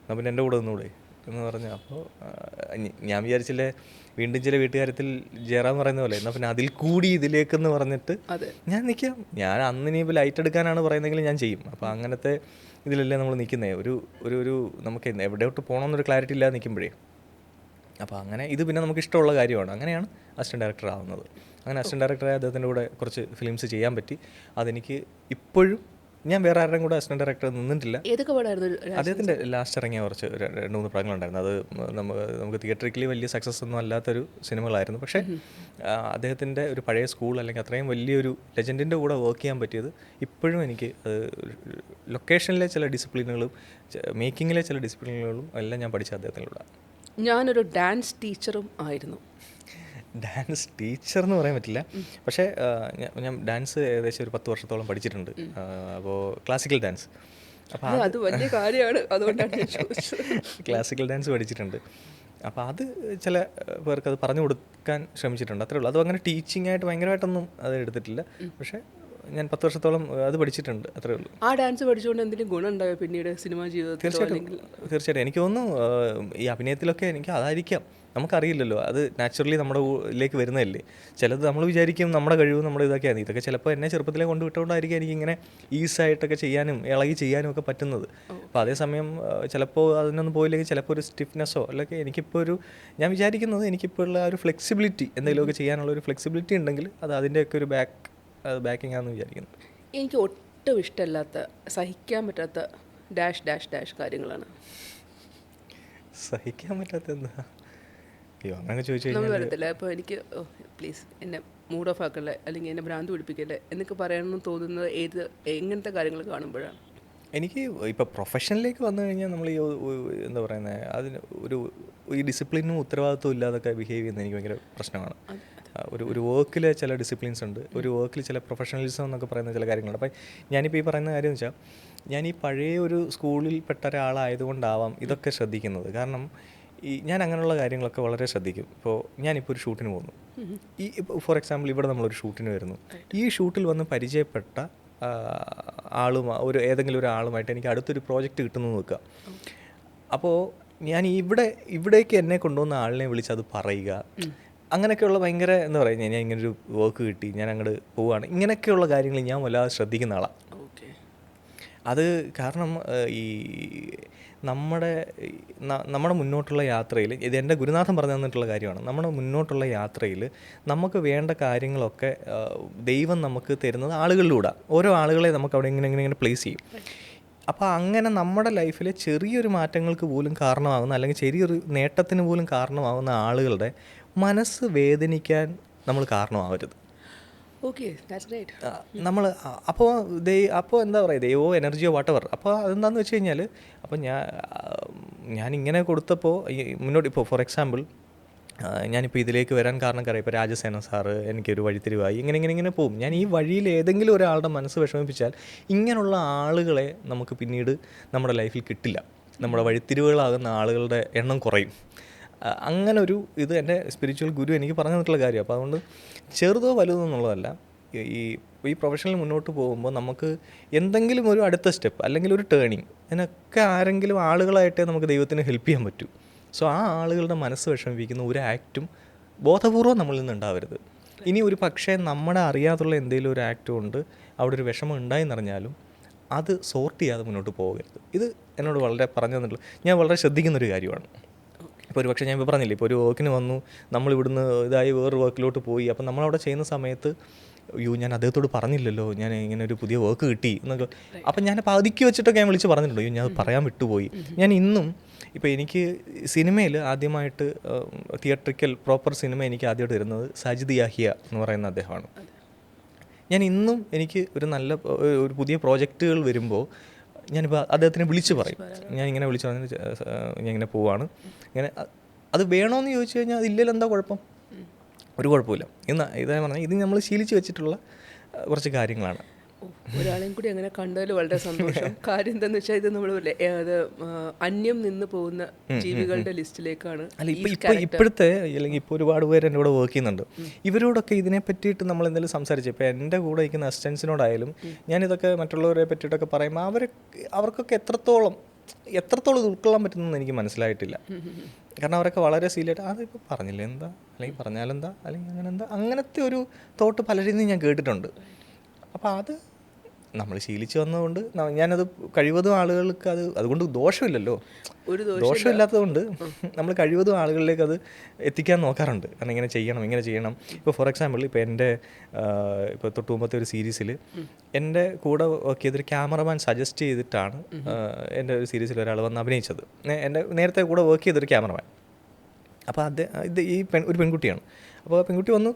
എന്നാൽ പിന്നെ എന്റെ കൂടെ ഒന്നുകൂടെ? എന്ന് പറഞ്ഞു അപ്പോൾ ഞാൻ വിചാരിച്ചില്ലേ വീണ്ടും ചില വീട്ടുകാര്യത്തിൽ ജയറാം പറയുന്ന പോലെ എന്നാൽ പിന്നെ അതിൽ കൂടി ഇതിലേക്കെന്ന് പറഞ്ഞിട്ട് ഞാൻ നിൽക്കാം. ഞാൻ അന്ന് ഇനിയിപ്പോൾ ലൈറ്റ് എടുക്കാനാണ് പറയുന്നതെങ്കിൽ ഞാൻ ചെയ്യും. അപ്പോൾ അങ്ങനത്തെ ഇതിലല്ലേ നമ്മൾ നിൽക്കുന്നത് ഒരു ഒരു ഒരു നമുക്ക് എവിടെയോട്ട് പോകണമെന്നൊരു ക്ലാരിറ്റി ഇല്ലാതെ നിൽക്കുമ്പോഴേ അപ്പോൾ അങ്ങനെ ഇത് പിന്നെ നമുക്ക് ഇഷ്ടമുള്ള കാര്യമാണ്. അങ്ങനെയാണ് അസിസ്റ്റന്റ് ഡയറക്ടർ ആവുന്നത്. അങ്ങനെ അസിസ്റ്റന്റ് ഡയറക്ടറായി അദ്ദേഹത്തിന്റെ കൂടെ കുറച്ച് ഫിലിംസ് ചെയ്യാൻ പറ്റി. അതെനിക്ക് ഇപ്പോഴും ഞാൻ വേറെ ആരുടെയും കൂടെ അസിസ്റ്റന്റ് ഡയറക്ടർ നിന്നിട്ടില്ല. ഏതൊക്കെ പടമായിരുന്നു അദ്ദേഹത്തിന്റെ ലാസ്റ്റ് ഇറങ്ങിയ കുറച്ച് രണ്ട് മൂന്ന് പടങ്ങളുണ്ടായിരുന്നു. അത് നമുക്ക് നമുക്ക് തിയേറ്ററിക്കലി വലിയ സക്സസ് ഒന്നും അല്ലാത്തൊരു സിനിമകളായിരുന്നു. പക്ഷേ അദ്ദേഹത്തിന്റെ ഒരു പഴയ സ്കൂൾ അല്ലെങ്കിൽ അത്രയും വലിയൊരു ലെജൻഡിന്റെ കൂടെ വർക്ക് ചെയ്യാൻ പറ്റിയത് ഇപ്പോഴും എനിക്ക് അത് ലൊക്കേഷനിലെ ചില ഡിസിപ്ലിനുകളും മേക്കിങ്ങിലെ ചില ഡിസിപ്ലിനുകളും എല്ലാം ഞാൻ പഠിച്ച അദ്ദേഹത്തിലൂടെ ഞാനൊരു ഡാൻസ് ടീച്ചറും ആയിരുന്നു. ഡാൻസ് ടീച്ചർ എന്ന് പറയാൻ പറ്റില്ല. പക്ഷേ ഞാൻ- ഡാൻസ് ഏകദേശം ഒരു പത്ത് വർഷത്തോളം പഠിച്ചിട്ടുണ്ട്. അപ്പോൾ ക്ലാസിക്കൽ ഡാൻസ് അപ്പോൾ അത് വലിയ കാര്യമാണ്. അതുകൊണ്ടാണ് ക്ലാസിക്കൽ ഡാൻസ് പഠിച്ചിട്ടുണ്ട്. അപ്പോൾ അത് ചില പേർക്ക് അത് പറഞ്ഞു കൊടുക്കാൻ ശ്രമിച്ചിട്ടുണ്ട്. അത്രേ ഉള്ളൂ. അത് അങ്ങനെ ടീച്ചിങ് ആയിട്ട് ഭയങ്കരമായിട്ടൊന്നും അത് എടുത്തിട്ടില്ല. പക്ഷേ ഞാൻ പത്ത് വർഷത്തോളം അത് പഠിച്ചിട്ടുണ്ട്. അത്രേ ഉള്ളൂ. ആ ഡാൻസ് പഠിച്ചുകൊണ്ട് എന്തെങ്കിലും ഗുണം ഉണ്ടായോ പിന്നീട് സിനിമാ ജീവിതത്തിൽ തീർച്ചയായിട്ടും. തീർച്ചയായിട്ടും. എനിക്ക് തോന്നുന്നു ഈ അഭിനയത്തിലൊക്കെ എനിക്ക് അതായിരിക്കാം. നമുക്കറിയില്ലല്ലോ. അത് നാച്ചുറലി നമ്മുടെ ഇതിലേക്ക് വരുന്നതല്ലേ. ചിലത് നമ്മൾ വിചാരിക്കും നമ്മുടെ കഴിവ് നമ്മൾ ഇതൊക്കെയാണ്. ഇതൊക്കെ ചിലപ്പോൾ എന്നെ ചെറുപ്പത്തിലേ കൊണ്ടുവിട്ടുകൊണ്ടായിരിക്കും എനിക്ക് ഇങ്ങനെ ഈസായിട്ടൊക്കെ ചെയ്യാനും ഇളകി ചെയ്യാനും ഒക്കെ പറ്റുന്നത്. അപ്പോൾ അതേസമയം ചിലപ്പോൾ അതിനൊന്നും പോയില്ലെങ്കിൽ ചിലപ്പോൾ ഒരു സ്റ്റിഫ്നെസ്സോ അല്ലെങ്കിൽ എനിക്കിപ്പോൾ ഒരു ഞാൻ വിചാരിക്കുന്നത് എനിക്കിപ്പോൾ ഉള്ള ഒരു ഫ്ലെക്സിബിലിറ്റി എന്തെങ്കിലുമൊക്കെ ചെയ്യാനുള്ള ഒരു ഫ്ലെക്സിബിലിറ്റി ഉണ്ടെങ്കിൽ അത് അതിന്റെയൊക്കെ ഒരു ബാക്ക് ബാക്കിംഗ് ആണെന്ന് വിചാരിക്കുന്നു. എനിക്ക് ഒട്ടും ഇഷ്ടമല്ലാത്ത സഹിക്കാൻ പറ്റാത്ത ഡാഷ് ഡാഷ് ഡാഷ് കാര്യങ്ങളാണ്. സഹിക്കാൻ പറ്റാത്ത എന്താ അയ്യോ അങ്ങനെ ചോദിച്ചു നമ്മൾ വരത്തില്ല. അപ്പോൾ എനിക്ക് പ്ലീസ് എന്നെ മൂഡ് ഓഫ് ആക്കല്ലേ? അല്ലെങ്കിൽ എന്നെ ഭ്രാന്ത് പിടിപ്പിക്കല്ലേ? എന്നൊക്കെ പറയണമെന്ന് തോന്നുന്നത് ഏത് എങ്ങനത്തെ കാര്യങ്ങൾ കാണുമ്പോഴാണ്? എനിക്ക് ഇപ്പോൾ പ്രൊഫഷനിലേക്ക് വന്നു കഴിഞ്ഞാൽ നമ്മൾ ഈ എന്താ പറയുന്നത് അതിന് ഒരു ഈ ഡിസിപ്ലിനും ഉത്തരവാദിത്വം ഇല്ലാതൊക്കെ ബിഹേവ് ചെയ്യുന്നത് എനിക്ക് ഭയങ്കര പ്രശ്നമാണ്. ഒരു ഒരു വർക്കിൽ ചില ഡിസിപ്ലിൻസ് ഉണ്ട്. ഒരു വർക്കിൽ ചില പ്രൊഫഷണലിസം എന്നൊക്കെ പറയുന്ന ചില കാര്യങ്ങളുണ്ട്. അപ്പം ഞാനിപ്പോൾ ഈ പറയുന്ന കാര്യം എന്ന് വെച്ചാൽ ഞാൻ ഈ പഴയ ഒരു സ്കൂളിൽ പെട്ട ഒരാളായതുകൊണ്ടാവാം ഇതൊക്കെ ശ്രദ്ധിക്കുന്നത്. കാരണം ഈ ഞാൻ അങ്ങനെയുള്ള കാര്യങ്ങളൊക്കെ വളരെ ശ്രദ്ധിക്കും. ഇപ്പോൾ ഞാനിപ്പോൾ ഒരു ഷൂട്ടിന് പോകുന്നു. ഈ ഫോർ എക്സാമ്പിൾ ഇവിടെ നമ്മളൊരു ഷൂട്ടിന് വരുന്നു. ഈ ഷൂട്ടിൽ വന്ന് പരിചയപ്പെട്ട ആളും ഒരു ഏതെങ്കിലും ഒരു ആളുമായിട്ട് എനിക്ക് അടുത്തൊരു പ്രോജക്റ്റ് കിട്ടുന്നു നോക്കുക അപ്പോൾ ഞാൻ ഇവിടെ ഇവിടേക്ക് എന്നെ കൊണ്ടുവന്ന ആളിനെ വിളിച്ച് അത് പറയുക. അങ്ങനെയൊക്കെയുള്ള ഭയങ്കര എന്താ പറയുക ഞാൻ ഇങ്ങനൊരു വർക്ക് കിട്ടി ഞാൻ അങ്ങോട്ട് പോവുകയാണ് ഇങ്ങനെയൊക്കെയുള്ള കാര്യങ്ങൾ ഞാൻ വല്ലാതെ ശ്രദ്ധിക്കുന്ന ആളാണ് അത് കാരണം ഈ നമ്മുടെ നമ്മുടെ മുന്നോട്ടുള്ള യാത്രയിൽ ഇത് എന്റെ ഗുരുനാഥൻ പറഞ്ഞു തന്നിട്ടുള്ള കാര്യമാണ്. നമ്മുടെ മുന്നോട്ടുള്ള യാത്രയിൽ നമുക്ക് വേണ്ട കാര്യങ്ങളൊക്കെ ദൈവം നമുക്ക് തരുന്നത് ആളുകളിലൂടെ. ഓരോ ആളുകളെ നമുക്ക് അവിടെ ഇങ്ങനെ ഇങ്ങനെ ഇങ്ങനെ പ്ലേസ് ചെയ്യും. അപ്പോൾ അങ്ങനെ നമ്മുടെ ലൈഫിലെ ചെറിയൊരു മാറ്റങ്ങൾക്ക് പോലും കാരണമാകുന്ന അല്ലെങ്കിൽ ചെറിയൊരു നേട്ടത്തിന് പോലും കാരണമാകുന്ന ആളുകളുടെ മനസ്സ് വേദനിക്കാൻ നമ്മൾ കാരണമാവരുത്. നമ്മൾ അപ്പോൾ ദൈ അപ്പോൾ എന്താ പറയുക ദൈവോ എനർജിയോ വാട്ടവർ അപ്പോൾ അതെന്താണെന്ന് വെച്ച് കഴിഞ്ഞാൽ അപ്പോൾ ഞാൻ ഇങ്ങനെ കൊടുത്തപ്പോൾ മുന്നോട്ട് ഇപ്പോൾ ഫോർ എക്സാമ്പിൾ ഞാനിപ്പോൾ ഇതിലേക്ക് വരാൻ കാരണം കറിയാം ഇപ്പോൾ രാജസേന സാറ് എനിക്കൊരു വഴിത്തിരിവായി ഇങ്ങനെ ഇങ്ങനെ ഇങ്ങനെ പോകും. ഞാൻ ഈ വഴിയിൽ ഏതെങ്കിലും ഒരാളുടെ മനസ്സ് വിഷമിപ്പിച്ചാൽ ഇങ്ങനെയുള്ള ആളുകളെ നമുക്ക് പിന്നീട് നമ്മുടെ ലൈഫിൽ കിട്ടില്ല. നമ്മുടെ വഴിത്തിരിവുകളാകുന്ന ആളുകളുടെ എണ്ണം കുറയും. അങ്ങനെ ഒരു ഇത് എന്റെ സ്പിരിച്വൽ ഗുരു എനിക്ക് പറഞ്ഞു തന്നിട്ടുള്ള കാര്യം. അപ്പോൾ അതുകൊണ്ട് ചെറുതോ വലുതോ എന്നുള്ളതല്ല ഈ- ഈ പ്രൊഫഷനിൽ മുന്നോട്ട് പോകുമ്പോൾ നമുക്ക് എന്തെങ്കിലും ഒരു അടുത്ത സ്റ്റെപ്പ് അല്ലെങ്കിൽ ഒരു ടേണിങ് അതിനൊക്കെ ആരെങ്കിലും ആളുകളായിട്ടേ നമുക്ക് ദൈവത്തിന് ഹെൽപ്പ് ചെയ്യാൻ പറ്റൂ. സോ ആ ആളുകളുടെ മനസ്സ് വിഷമിപ്പിക്കുന്ന ഒരു ആക്റ്റും ബോധപൂർവം നമ്മളിൽ നിന്ന് ഉണ്ടാവരുത്. ഇനി ഒരു പക്ഷേ നമ്മുടെ അറിയാതുള്ള എന്തെങ്കിലും ഒരു ആക്റ്റ് കൊണ്ട് അവിടെ ഒരു വിഷമം ഉണ്ടായെന്നറിഞ്ഞാലും അത് സോർട്ട് ചെയ്യാതെ മുന്നോട്ട് പോകരുത്. ഇത് എന്നോട് വളരെ പറഞ്ഞു തന്നിട്ടുള്ള ഞാൻ വളരെ ശ്രദ്ധിക്കുന്നൊരു കാര്യമാണ്. ഇപ്പോൾ ഒരു പക്ഷേ ഞാൻ ഇപ്പോൾ പറഞ്ഞില്ലേ ഇപ്പോൾ ഒരു വർക്കിന് വന്നു നമ്മൾ ഇവിടുന്ന് ഇതായി വേറൊരു വർക്കിലോട്ട് പോയി അപ്പം നമ്മളവിടെ ചെയ്യുന്ന സമയത്ത് അയ്യോ ഞാൻ അദ്ദേഹത്തോട് പറഞ്ഞില്ലല്ലോ ഞാൻ ഇങ്ങനെ ഒരു പുതിയ വർക്ക് കിട്ടി എന്നൊക്കെ. അപ്പം ഞാൻ അപ്പോൾ അതിക്ക് വെച്ചിട്ടൊക്കെ ഞാൻ വിളിച്ച് പറഞ്ഞിട്ടുണ്ടോ അയ്യോ ഞാൻ അത് പറയാൻ വിട്ടുപോയി. ഞാൻ ഇന്നും ഇപ്പോൾ എനിക്ക് സിനിമയിൽ ആദ്യമായിട്ട് തിയേറ്ററിക്കൽ പ്രോപ്പർ സിനിമ എനിക്ക് ആദ്യമായിട്ട് വരുന്നത് സജിദ് യാഹിയ എന്ന് പറയുന്ന അദ്ദേഹമാണ്. ഞാൻ ഇന്നും എനിക്ക് ഒരു നല്ല ഒരു പുതിയ പ്രോജക്റ്റുകൾ വരുമ്പോൾ ഞാനിപ്പോൾ അദ്ദേഹത്തിനെ വിളിച്ച് പറയും. ഞാൻ ഇങ്ങനെ വിളിച്ച് പറഞ്ഞു ഞാൻ ഇങ്ങനെ പോവാണ്. ഇങ്ങനെ അത് വേണമെന്ന് ചോദിച്ചു കഴിഞ്ഞാൽ അതില്ലല്ലോ എന്താ കുഴപ്പം ഒരു കുഴപ്പമില്ല. ഇന്ന് ഇതായി പറഞ്ഞാൽ ഇത് നമ്മൾ ശീലിച്ച് വെച്ചിട്ടുള്ള കുറച്ച് കാര്യങ്ങളാണ്. ഒരാളെയും കൂടി അങ്ങനെ കണ്ടതിൽ വളരെ സന്തോഷം. കാര്യം എന്താന്ന് വെച്ചാൽ ഇത് നമ്മൾ അത് അന്യം നിന്ന് പോകുന്ന ജീവികളുടെ ലിസ്റ്റിലേക്കാണ് ഇപ്പോഴത്തെ അല്ലെങ്കിൽ ഇപ്പോൾ ഒരുപാട് പേര് എന്റെ കൂടെ വർക്ക് ചെയ്യുന്നുണ്ട്. ഇവരോടൊക്കെ ഇതിനെ പറ്റിയിട്ട് നമ്മൾ എന്തെങ്കിലും സംസാരിച്ചു? ഇപ്പോൾ എന്റെ കൂടെ ഇരിക്കുന്ന അസിസ്റ്റൻസിനോടായാലും ഞാനിതൊക്കെ മറ്റുള്ളവരെ പറ്റിയിട്ടൊക്കെ പറയുമ്പോൾ അവർ അവർക്കൊക്കെ എത്രത്തോളം എത്രത്തോളം ഇത് ഉൾക്കൊള്ളാൻ പറ്റുന്നതെന്ന് എനിക്ക് മനസ്സിലായിട്ടില്ല. കാരണം അവരൊക്കെ വളരെ സീരിയസ് അതിപ്പോൾ പറഞ്ഞില്ല എന്താ അല്ലെങ്കിൽ പറഞ്ഞാലെന്താ? അല്ലെങ്കിൽ അങ്ങനെ എന്താ അങ്ങനത്തെ ഒരു തോട്ട് പലരിൽ നിന്ന് ഞാൻ കേട്ടിട്ടുണ്ട്. അപ്പോൾ അത് നമ്മൾ ശീലിച്ചു വന്നതുകൊണ്ട് ഞാനത് കഴിവതും ആളുകൾക്ക് അത് അതുകൊണ്ട് ദോഷമില്ലല്ലോ. ഒരു ദോഷമില്ലാത്തതുകൊണ്ട് നമ്മൾ കഴിവതും ആളുകളിലേക്ക് അത് എത്തിക്കാൻ നോക്കാറുണ്ട്. കാരണം ഇങ്ങനെ ചെയ്യണം ഇങ്ങനെ ചെയ്യണം. ഇപ്പോൾ ഫോർ എക്സാമ്പിൾ ഇപ്പോൾ എന്റെ ഇപ്പോൾ തൊട്ട് മുമ്പത്തെ ഒരു സീരീസിൽ എന്റെ കൂടെ വർക്ക് ചെയ്തൊരു ക്യാമറമാൻ സജസ്റ്റ് ചെയ്തിട്ടാണ് എന്റെ ഒരു സീരീസിൽ ഒരാൾ വന്ന് അഭിനയിച്ചത്. എന്റെ നേരത്തെ കൂടെ വർക്ക് ചെയ്തൊരു ക്യാമറമാൻ അപ്പോൾ അത് ഇത് ഈ പെൺ ഒരു പെൺകുട്ടിയാണ്. അപ്പോൾ ആ പെൺകുട്ടി വന്ന്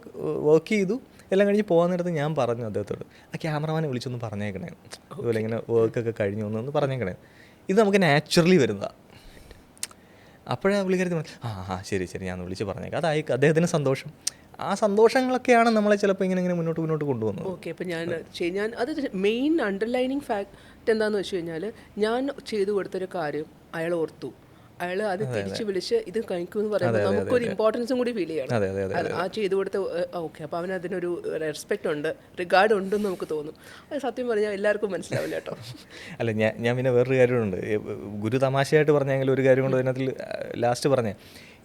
വർക്ക് ചെയ്തു. എല്ലാം കഴിഞ്ഞ് പോകാൻ നേരത്ത് ഞാൻ പറഞ്ഞു അദ്ദേഹത്തോട് ആ ക്യാമറമാനെ വിളിച്ചൊന്ന് പറഞ്ഞേക്കണേ. അതുപോലെ ഇങ്ങനെ വർക്കൊക്കെ കഴിഞ്ഞു ഒന്ന് എന്ന് പറഞ്ഞേക്കണേ. ഇത് നമുക്ക് നാച്ചുറലി വരുന്നതാണ് അപ്പോഴാ പുള്ളിക്കാരി ആ ആ ശരി ശരി ഞാൻ വിളിച്ച് പറഞ്ഞേക്കാം. അതായി അദ്ദേഹത്തിന് സന്തോഷം. ആ സന്തോഷങ്ങളൊക്കെയാണ് നമ്മളെ ചിലപ്പോൾ ഇങ്ങനെ ഇങ്ങനെ മുന്നോട്ട് മുന്നോട്ട് കൊണ്ടുപോകുന്നത്. ഓക്കെ അപ്പോൾ ഞാൻ ഞാൻ അത് മെയിൻ അണ്ടർലൈനിങ് ഫാക്ട് എന്താണെന്ന് വെച്ച് കഴിഞ്ഞാൽ ഞാൻ ചെയ്തു കൊടുത്തൊരു കാര്യം അയാൾ ഓർത്തു. അയാൾ അത് തിരിച്ചു വിളിച്ച് ഇത് കഴിക്കുമെന്ന് പറയുമ്പോൾ നമുക്കൊരു ഇമ്പോർട്ടൻസും കൂടി ഫീൽ ചെയ്യണം. ആ ചെയ്തു കൊടുത്ത ഓക്കെ അപ്പോൾ അവന് അതിനൊരു റെസ്പെക്റ്റ് ഉണ്ട് റിഗാർഡ് ഉണ്ടെന്ന് നമുക്ക് തോന്നും. അത് സത്യം പറഞ്ഞാൽ എല്ലാവർക്കും മനസ്സിലാവില്ല കേട്ടോ. അല്ല ഞാൻ ഞാൻ പിന്നെ വേറൊരു കാര്യമുണ്ട്. ഗുരു തമാശയായിട്ട് പറഞ്ഞെങ്കിൽ ഒരു കാര്യം കൊണ്ട് അതിനകത്തിൽ ലാസ്റ്റ് പറഞ്ഞേ.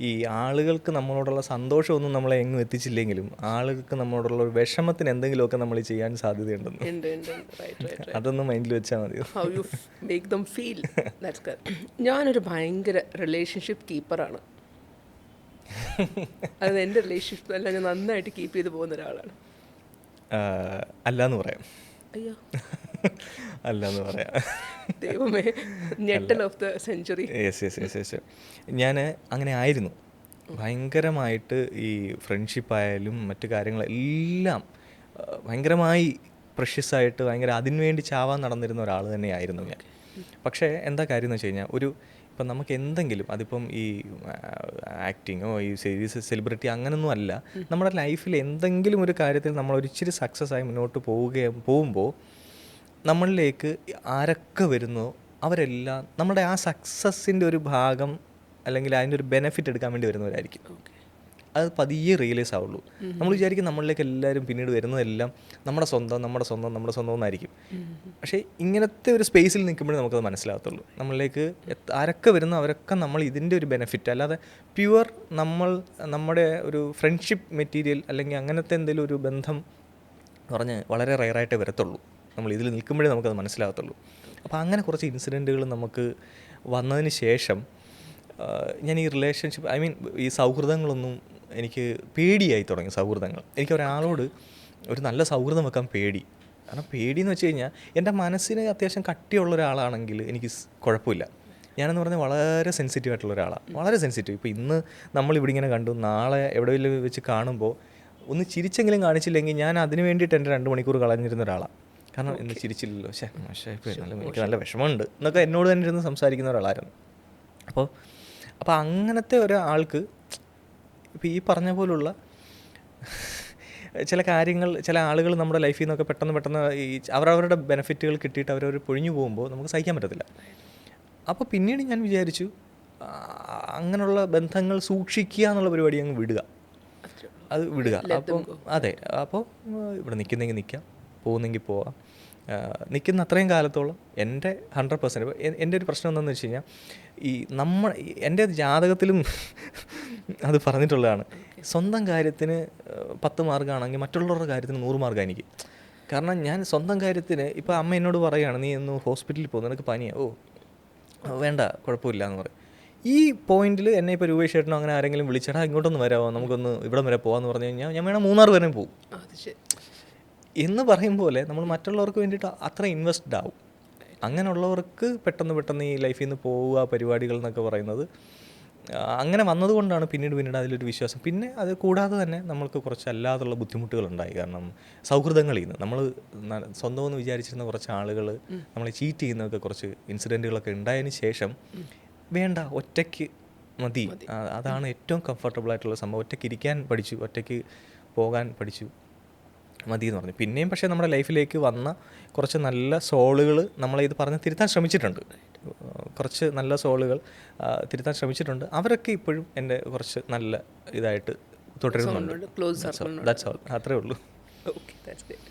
ഈ ആളുകൾക്ക് നമ്മളോടുള്ള സന്തോഷമൊന്നും നമ്മളെ എങ്ങും എത്തിച്ചില്ലെങ്കിലും ആളുകൾക്ക് നമ്മളോടുള്ള ഒരു വിഷമത്തിന് എന്തെങ്കിലുമൊക്കെ നമ്മൾ ചെയ്യാൻ സാധ്യതയുണ്ടെന്ന്. അതൊന്ന് മൈൻഡിൽ വെച്ചാൽ മതി. ഞാനൊരു ഭയങ്കര റിലേഷൻഷിപ്പ് കീപ്പറാണ് അത് എന്റെ റിലേഷൻഷിപ്പ് എല്ലാം ഞാൻ നന്നായിട്ട് കീപ്പ് ചെയ്ത് പോകുന്ന ഒരാളാണ്. അല്ല എന്ന് പറയാം. അയ്യോ. അല്ല എന്ന് പറയാം. ദൈവമേ ഞെട്ടൽ of the century yes yes yes yes ഞാൻ അങ്ങനെ ആയിരുന്നു. ഭയങ്കരമായിട്ട് ഈ ഫ്രണ്ട്ഷിപ്പ് ആയാലും മറ്റു കാര്യങ്ങളെല്ലാം ഭയങ്കരമായി പ്രഷ്യസായിട്ട് ഭയങ്കര അതിനുവേണ്ടി ചാവാൻ നടന്നിരുന്ന ഒരാൾ തന്നെയായിരുന്നു ഞാൻ. പക്ഷേ എന്താ കാര്യം എന്ന് വെച്ച് കഴിഞ്ഞാൽ ഒരു ഇപ്പം നമുക്ക് എന്തെങ്കിലും അതിപ്പം ഈ ആക്ടിങ്ങോ ഈ സീരീസ് സെലിബ്രിറ്റി അങ്ങനൊന്നും അല്ല. നമ്മുടെ ലൈഫിൽ എന്തെങ്കിലും ഒരു കാര്യത്തിൽ നമ്മൾ ഒരിച്ചിരി സക്സസ് ആയി മുന്നോട്ട് പോവുക പോകുമ്പോൾ നമ്മളിലേക്ക് ആരൊക്കെ വരുന്നോ അവരെല്ലാം നമ്മുടെ ആ സക്സസ്സിന്റെ ഒരു ഭാഗം അല്ലെങ്കിൽ അതിന്റെ ഒരു ബെനിഫിറ്റ് എടുക്കാൻ വേണ്ടി വരുന്നവരായിരിക്കും. അത് പതിയെ റിയലൈസ് ആവുള്ളൂ. നമ്മൾ വിചാരിക്കും നമ്മളിലേക്ക് എല്ലാവരും പിന്നീട് വരുന്നതെല്ലാം നമ്മുടെ സ്വന്തം നമ്മുടെ സ്വന്തം നമ്മുടെ സ്വന്തം എന്നായിരിക്കും. പക്ഷേ ഇങ്ങനത്തെ ഒരു സ്പേസിൽ നിൽക്കുമ്പോഴേ നമുക്കത് മനസ്സിലാകത്തുള്ളൂ. നമ്മളിലേക്ക് ആരൊക്കെ വരുന്നോ അവരൊക്കെ നമ്മൾ ഇതിന്റെ ഒരു ബെനിഫിറ്റ് അല്ലാതെ പ്യുവർ നമ്മൾ നമ്മുടെ ഒരു ഫ്രണ്ട്ഷിപ്പ് മെറ്റീരിയൽ അല്ലെങ്കിൽ അങ്ങനത്തെ എന്തെങ്കിലും ഒരു ബന്ധം പറഞ്ഞ് വളരെ റയറായിട്ടേ വരത്തുള്ളൂ. നമ്മൾ ഇതിൽ നിൽക്കുമ്പോഴേ നമുക്കത് മനസ്സിലാകത്തുള്ളൂ. അപ്പോൾ അങ്ങനെ കുറച്ച് ഇൻസിഡന്റുകൾ നമുക്ക് വന്നതിന് ശേഷം ഞാൻ ഈ റിലേഷൻഷിപ്പ് ഐ മീൻ ഈ സൗഹൃദങ്ങളൊന്നും എനിക്ക് പേടിയായി തുടങ്ങി സൗഹൃദങ്ങൾ. എനിക്ക് ഒരാളോട് ഒരു നല്ല സൗഹൃദം വെക്കാൻ പേടി. കാരണം പേടി എന്ന് വെച്ച് കഴിഞ്ഞാൽ എന്റെ മനസ്സിന് അത്യാവശ്യം കട്ടിയുള്ള ഒരാളാണെങ്കിൽ എനിക്ക് കുഴപ്പമില്ല. ഞാനെന്ന് പറഞ്ഞാൽ വളരെ സെൻസിറ്റീവ് ആയിട്ടുള്ള ഒരാളാണ് വളരെ സെൻസിറ്റീവ് ഇപ്പോൾ ഇന്ന് നമ്മൾ ഇവിടെ ഇങ്ങനെ കണ്ടു നാളെ എവിടെയെങ്കിലും വെച്ച് കാണുമ്പോൾ ഒന്ന് ചിരിച്ചെങ്കിലും കാണിച്ചില്ലെങ്കിൽ ഞാൻ അതിന് വേണ്ടിയിട്ട് എന്റെ രണ്ട് മണിക്കൂർ കളഞ്ഞിരുന്ന ഒരാളാണ് കാരണം ഇന്ന് ചിരിച്ചില്ലല്ലോ. പക്ഷേ മോശമായിപ്പോയി നല്ല എനിക്ക് നല്ല വിഷമമുണ്ട്. എന്നൊക്കെ എന്നോട് തന്നെ ഇരുന്ന് സംസാരിക്കുന്ന ഒരാളായിരുന്നു. അപ്പോൾ അപ്പോൾ അങ്ങനത്തെ ഒരാൾക്ക് ഇപ്പോൾ ഈ പറഞ്ഞ പോലുള്ള ചില കാര്യങ്ങൾ ചില ആളുകൾ നമ്മുടെ ലൈഫിൽ നിന്നൊക്കെ പെട്ടെന്ന് പെട്ടെന്ന് ഈ അവരവരുടെ ബെനിഫിറ്റുകൾ കിട്ടിയിട്ട് അവരവർ പൊഴിഞ്ഞു പോകുമ്പോൾ നമുക്ക് സഹിക്കാൻ പറ്റത്തില്ല. അപ്പോൾ പിന്നീട് ഞാൻ വിചാരിച്ചു അങ്ങനെയുള്ള ബന്ധങ്ങൾ സൂക്ഷിക്കുക എന്നുള്ള പരിപാടി അങ്ങ് വിടുക. അത് വിടുക. അപ്പം അതെ അപ്പോൾ ഇവിടെ നിൽക്കുന്നെങ്കിൽ നിൽക്കാം പോകുന്നെങ്കിൽ പോവാം. നിൽക്കുന്ന അത്രയും കാലത്തോളം എന്റെ ഹൺഡ്രഡ് പെർസെന്റ് എന്റെ ഒരു പ്രശ്നം എന്താണെന്ന് വെച്ച് കഴിഞ്ഞാൽ ഈ നമ്മൾ എന്റെ ജാതകത്തിലും അത് പറഞ്ഞിട്ടുള്ളതാണ്. സ്വന്തം കാര്യത്തിന് പത്ത് മാർക്കാണെങ്കിൽ മറ്റുള്ളവരുടെ കാര്യത്തിന് നൂറ് മാർക്കാണ് എനിക്ക്. കാരണം ഞാൻ സ്വന്തം കാര്യത്തിന് ഇപ്പോൾ അമ്മ എന്നോട് പറയുകയാണ് നീ ഒന്ന് ഹോസ്പിറ്റലിൽ പോകുന്നു നിനക്ക് പനിയാ. ഓ വേണ്ട കുഴപ്പമില്ല എന്ന് പറയും. ഈ പോയിന്റിൽ എന്നെ ഇപ്പോൾ രൂപേഷ് ചേട്ടനോ അങ്ങനെ ആരെങ്കിലും വിളിച്ചാൽ ഇങ്ങോട്ടൊന്ന് വരാമോ നമുക്കൊന്ന് ഇവിടം വരെ പോകാമെന്ന് പറഞ്ഞു കഴിഞ്ഞാൽ ഞാൻ വേണം മൂന്നാർ വരെ പോകും എന്ന് പറയും പോലെ നമ്മൾ മറ്റുള്ളവർക്ക് വേണ്ടിയിട്ട് അത്ര ഇൻവെസ്റ്റഡ് ആവും. അങ്ങനെയുള്ളവർക്ക് പെട്ടെന്ന് പെട്ടെന്ന് ഈ ലൈഫിൽ നിന്ന് പോവുക പരിപാടികൾ എന്നൊക്കെ പറയുന്നത് അങ്ങനെ വന്നതുകൊണ്ടാണ് പിന്നീട് പിന്നീട് അതിലൊരു വിശ്വാസം. പിന്നെ അത് കൂടാതെ തന്നെ നമ്മൾക്ക് കുറച്ച് അല്ലാതുള്ള ബുദ്ധിമുട്ടുകളുണ്ടായി കാരണം സൗഹൃദങ്ങളിൽ നിന്ന് നമ്മൾ സ്വന്തമെന്ന് വിചാരിച്ചിരുന്ന കുറച്ച് ആളുകൾ നമ്മളെ ചീറ്റ് ചെയ്യുന്നതൊക്കെ കുറച്ച് ഇൻസിഡന്റുകളൊക്കെ ഉണ്ടായതിന് ശേഷം വേണ്ട ഒറ്റയ്ക്ക് മതി. അതാണ് ഏറ്റവും കംഫർട്ടബിൾ ആയിട്ടുള്ള സംഭവം. ഒറ്റയ്ക്ക് ഇരിക്കാൻ പഠിച്ചു ഒറ്റയ്ക്ക് പോകാൻ പഠിച്ചു. മതി എന്ന് പറഞ്ഞു. പിന്നെയും പക്ഷേ നമ്മുടെ ലൈഫിലേക്ക് വന്ന കുറച്ച് നല്ല സോളുകൾ നമ്മളെ ഇത് പറഞ്ഞ് തിരുത്താൻ ശ്രമിച്ചിട്ടുണ്ട്. കുറച്ച് നല്ല സോളുകൾ തിരുത്താൻ ശ്രമിച്ചിട്ടുണ്ട്. അവരൊക്കെ ഇപ്പോഴും എന്റെ കുറച്ച് നല്ല ഇതായിട്ട് തുടരുന്നുണ്ട്. ദാറ്റ്സ് ഓൾ അത്രേ ഉള്ളൂ. ഓക്കെ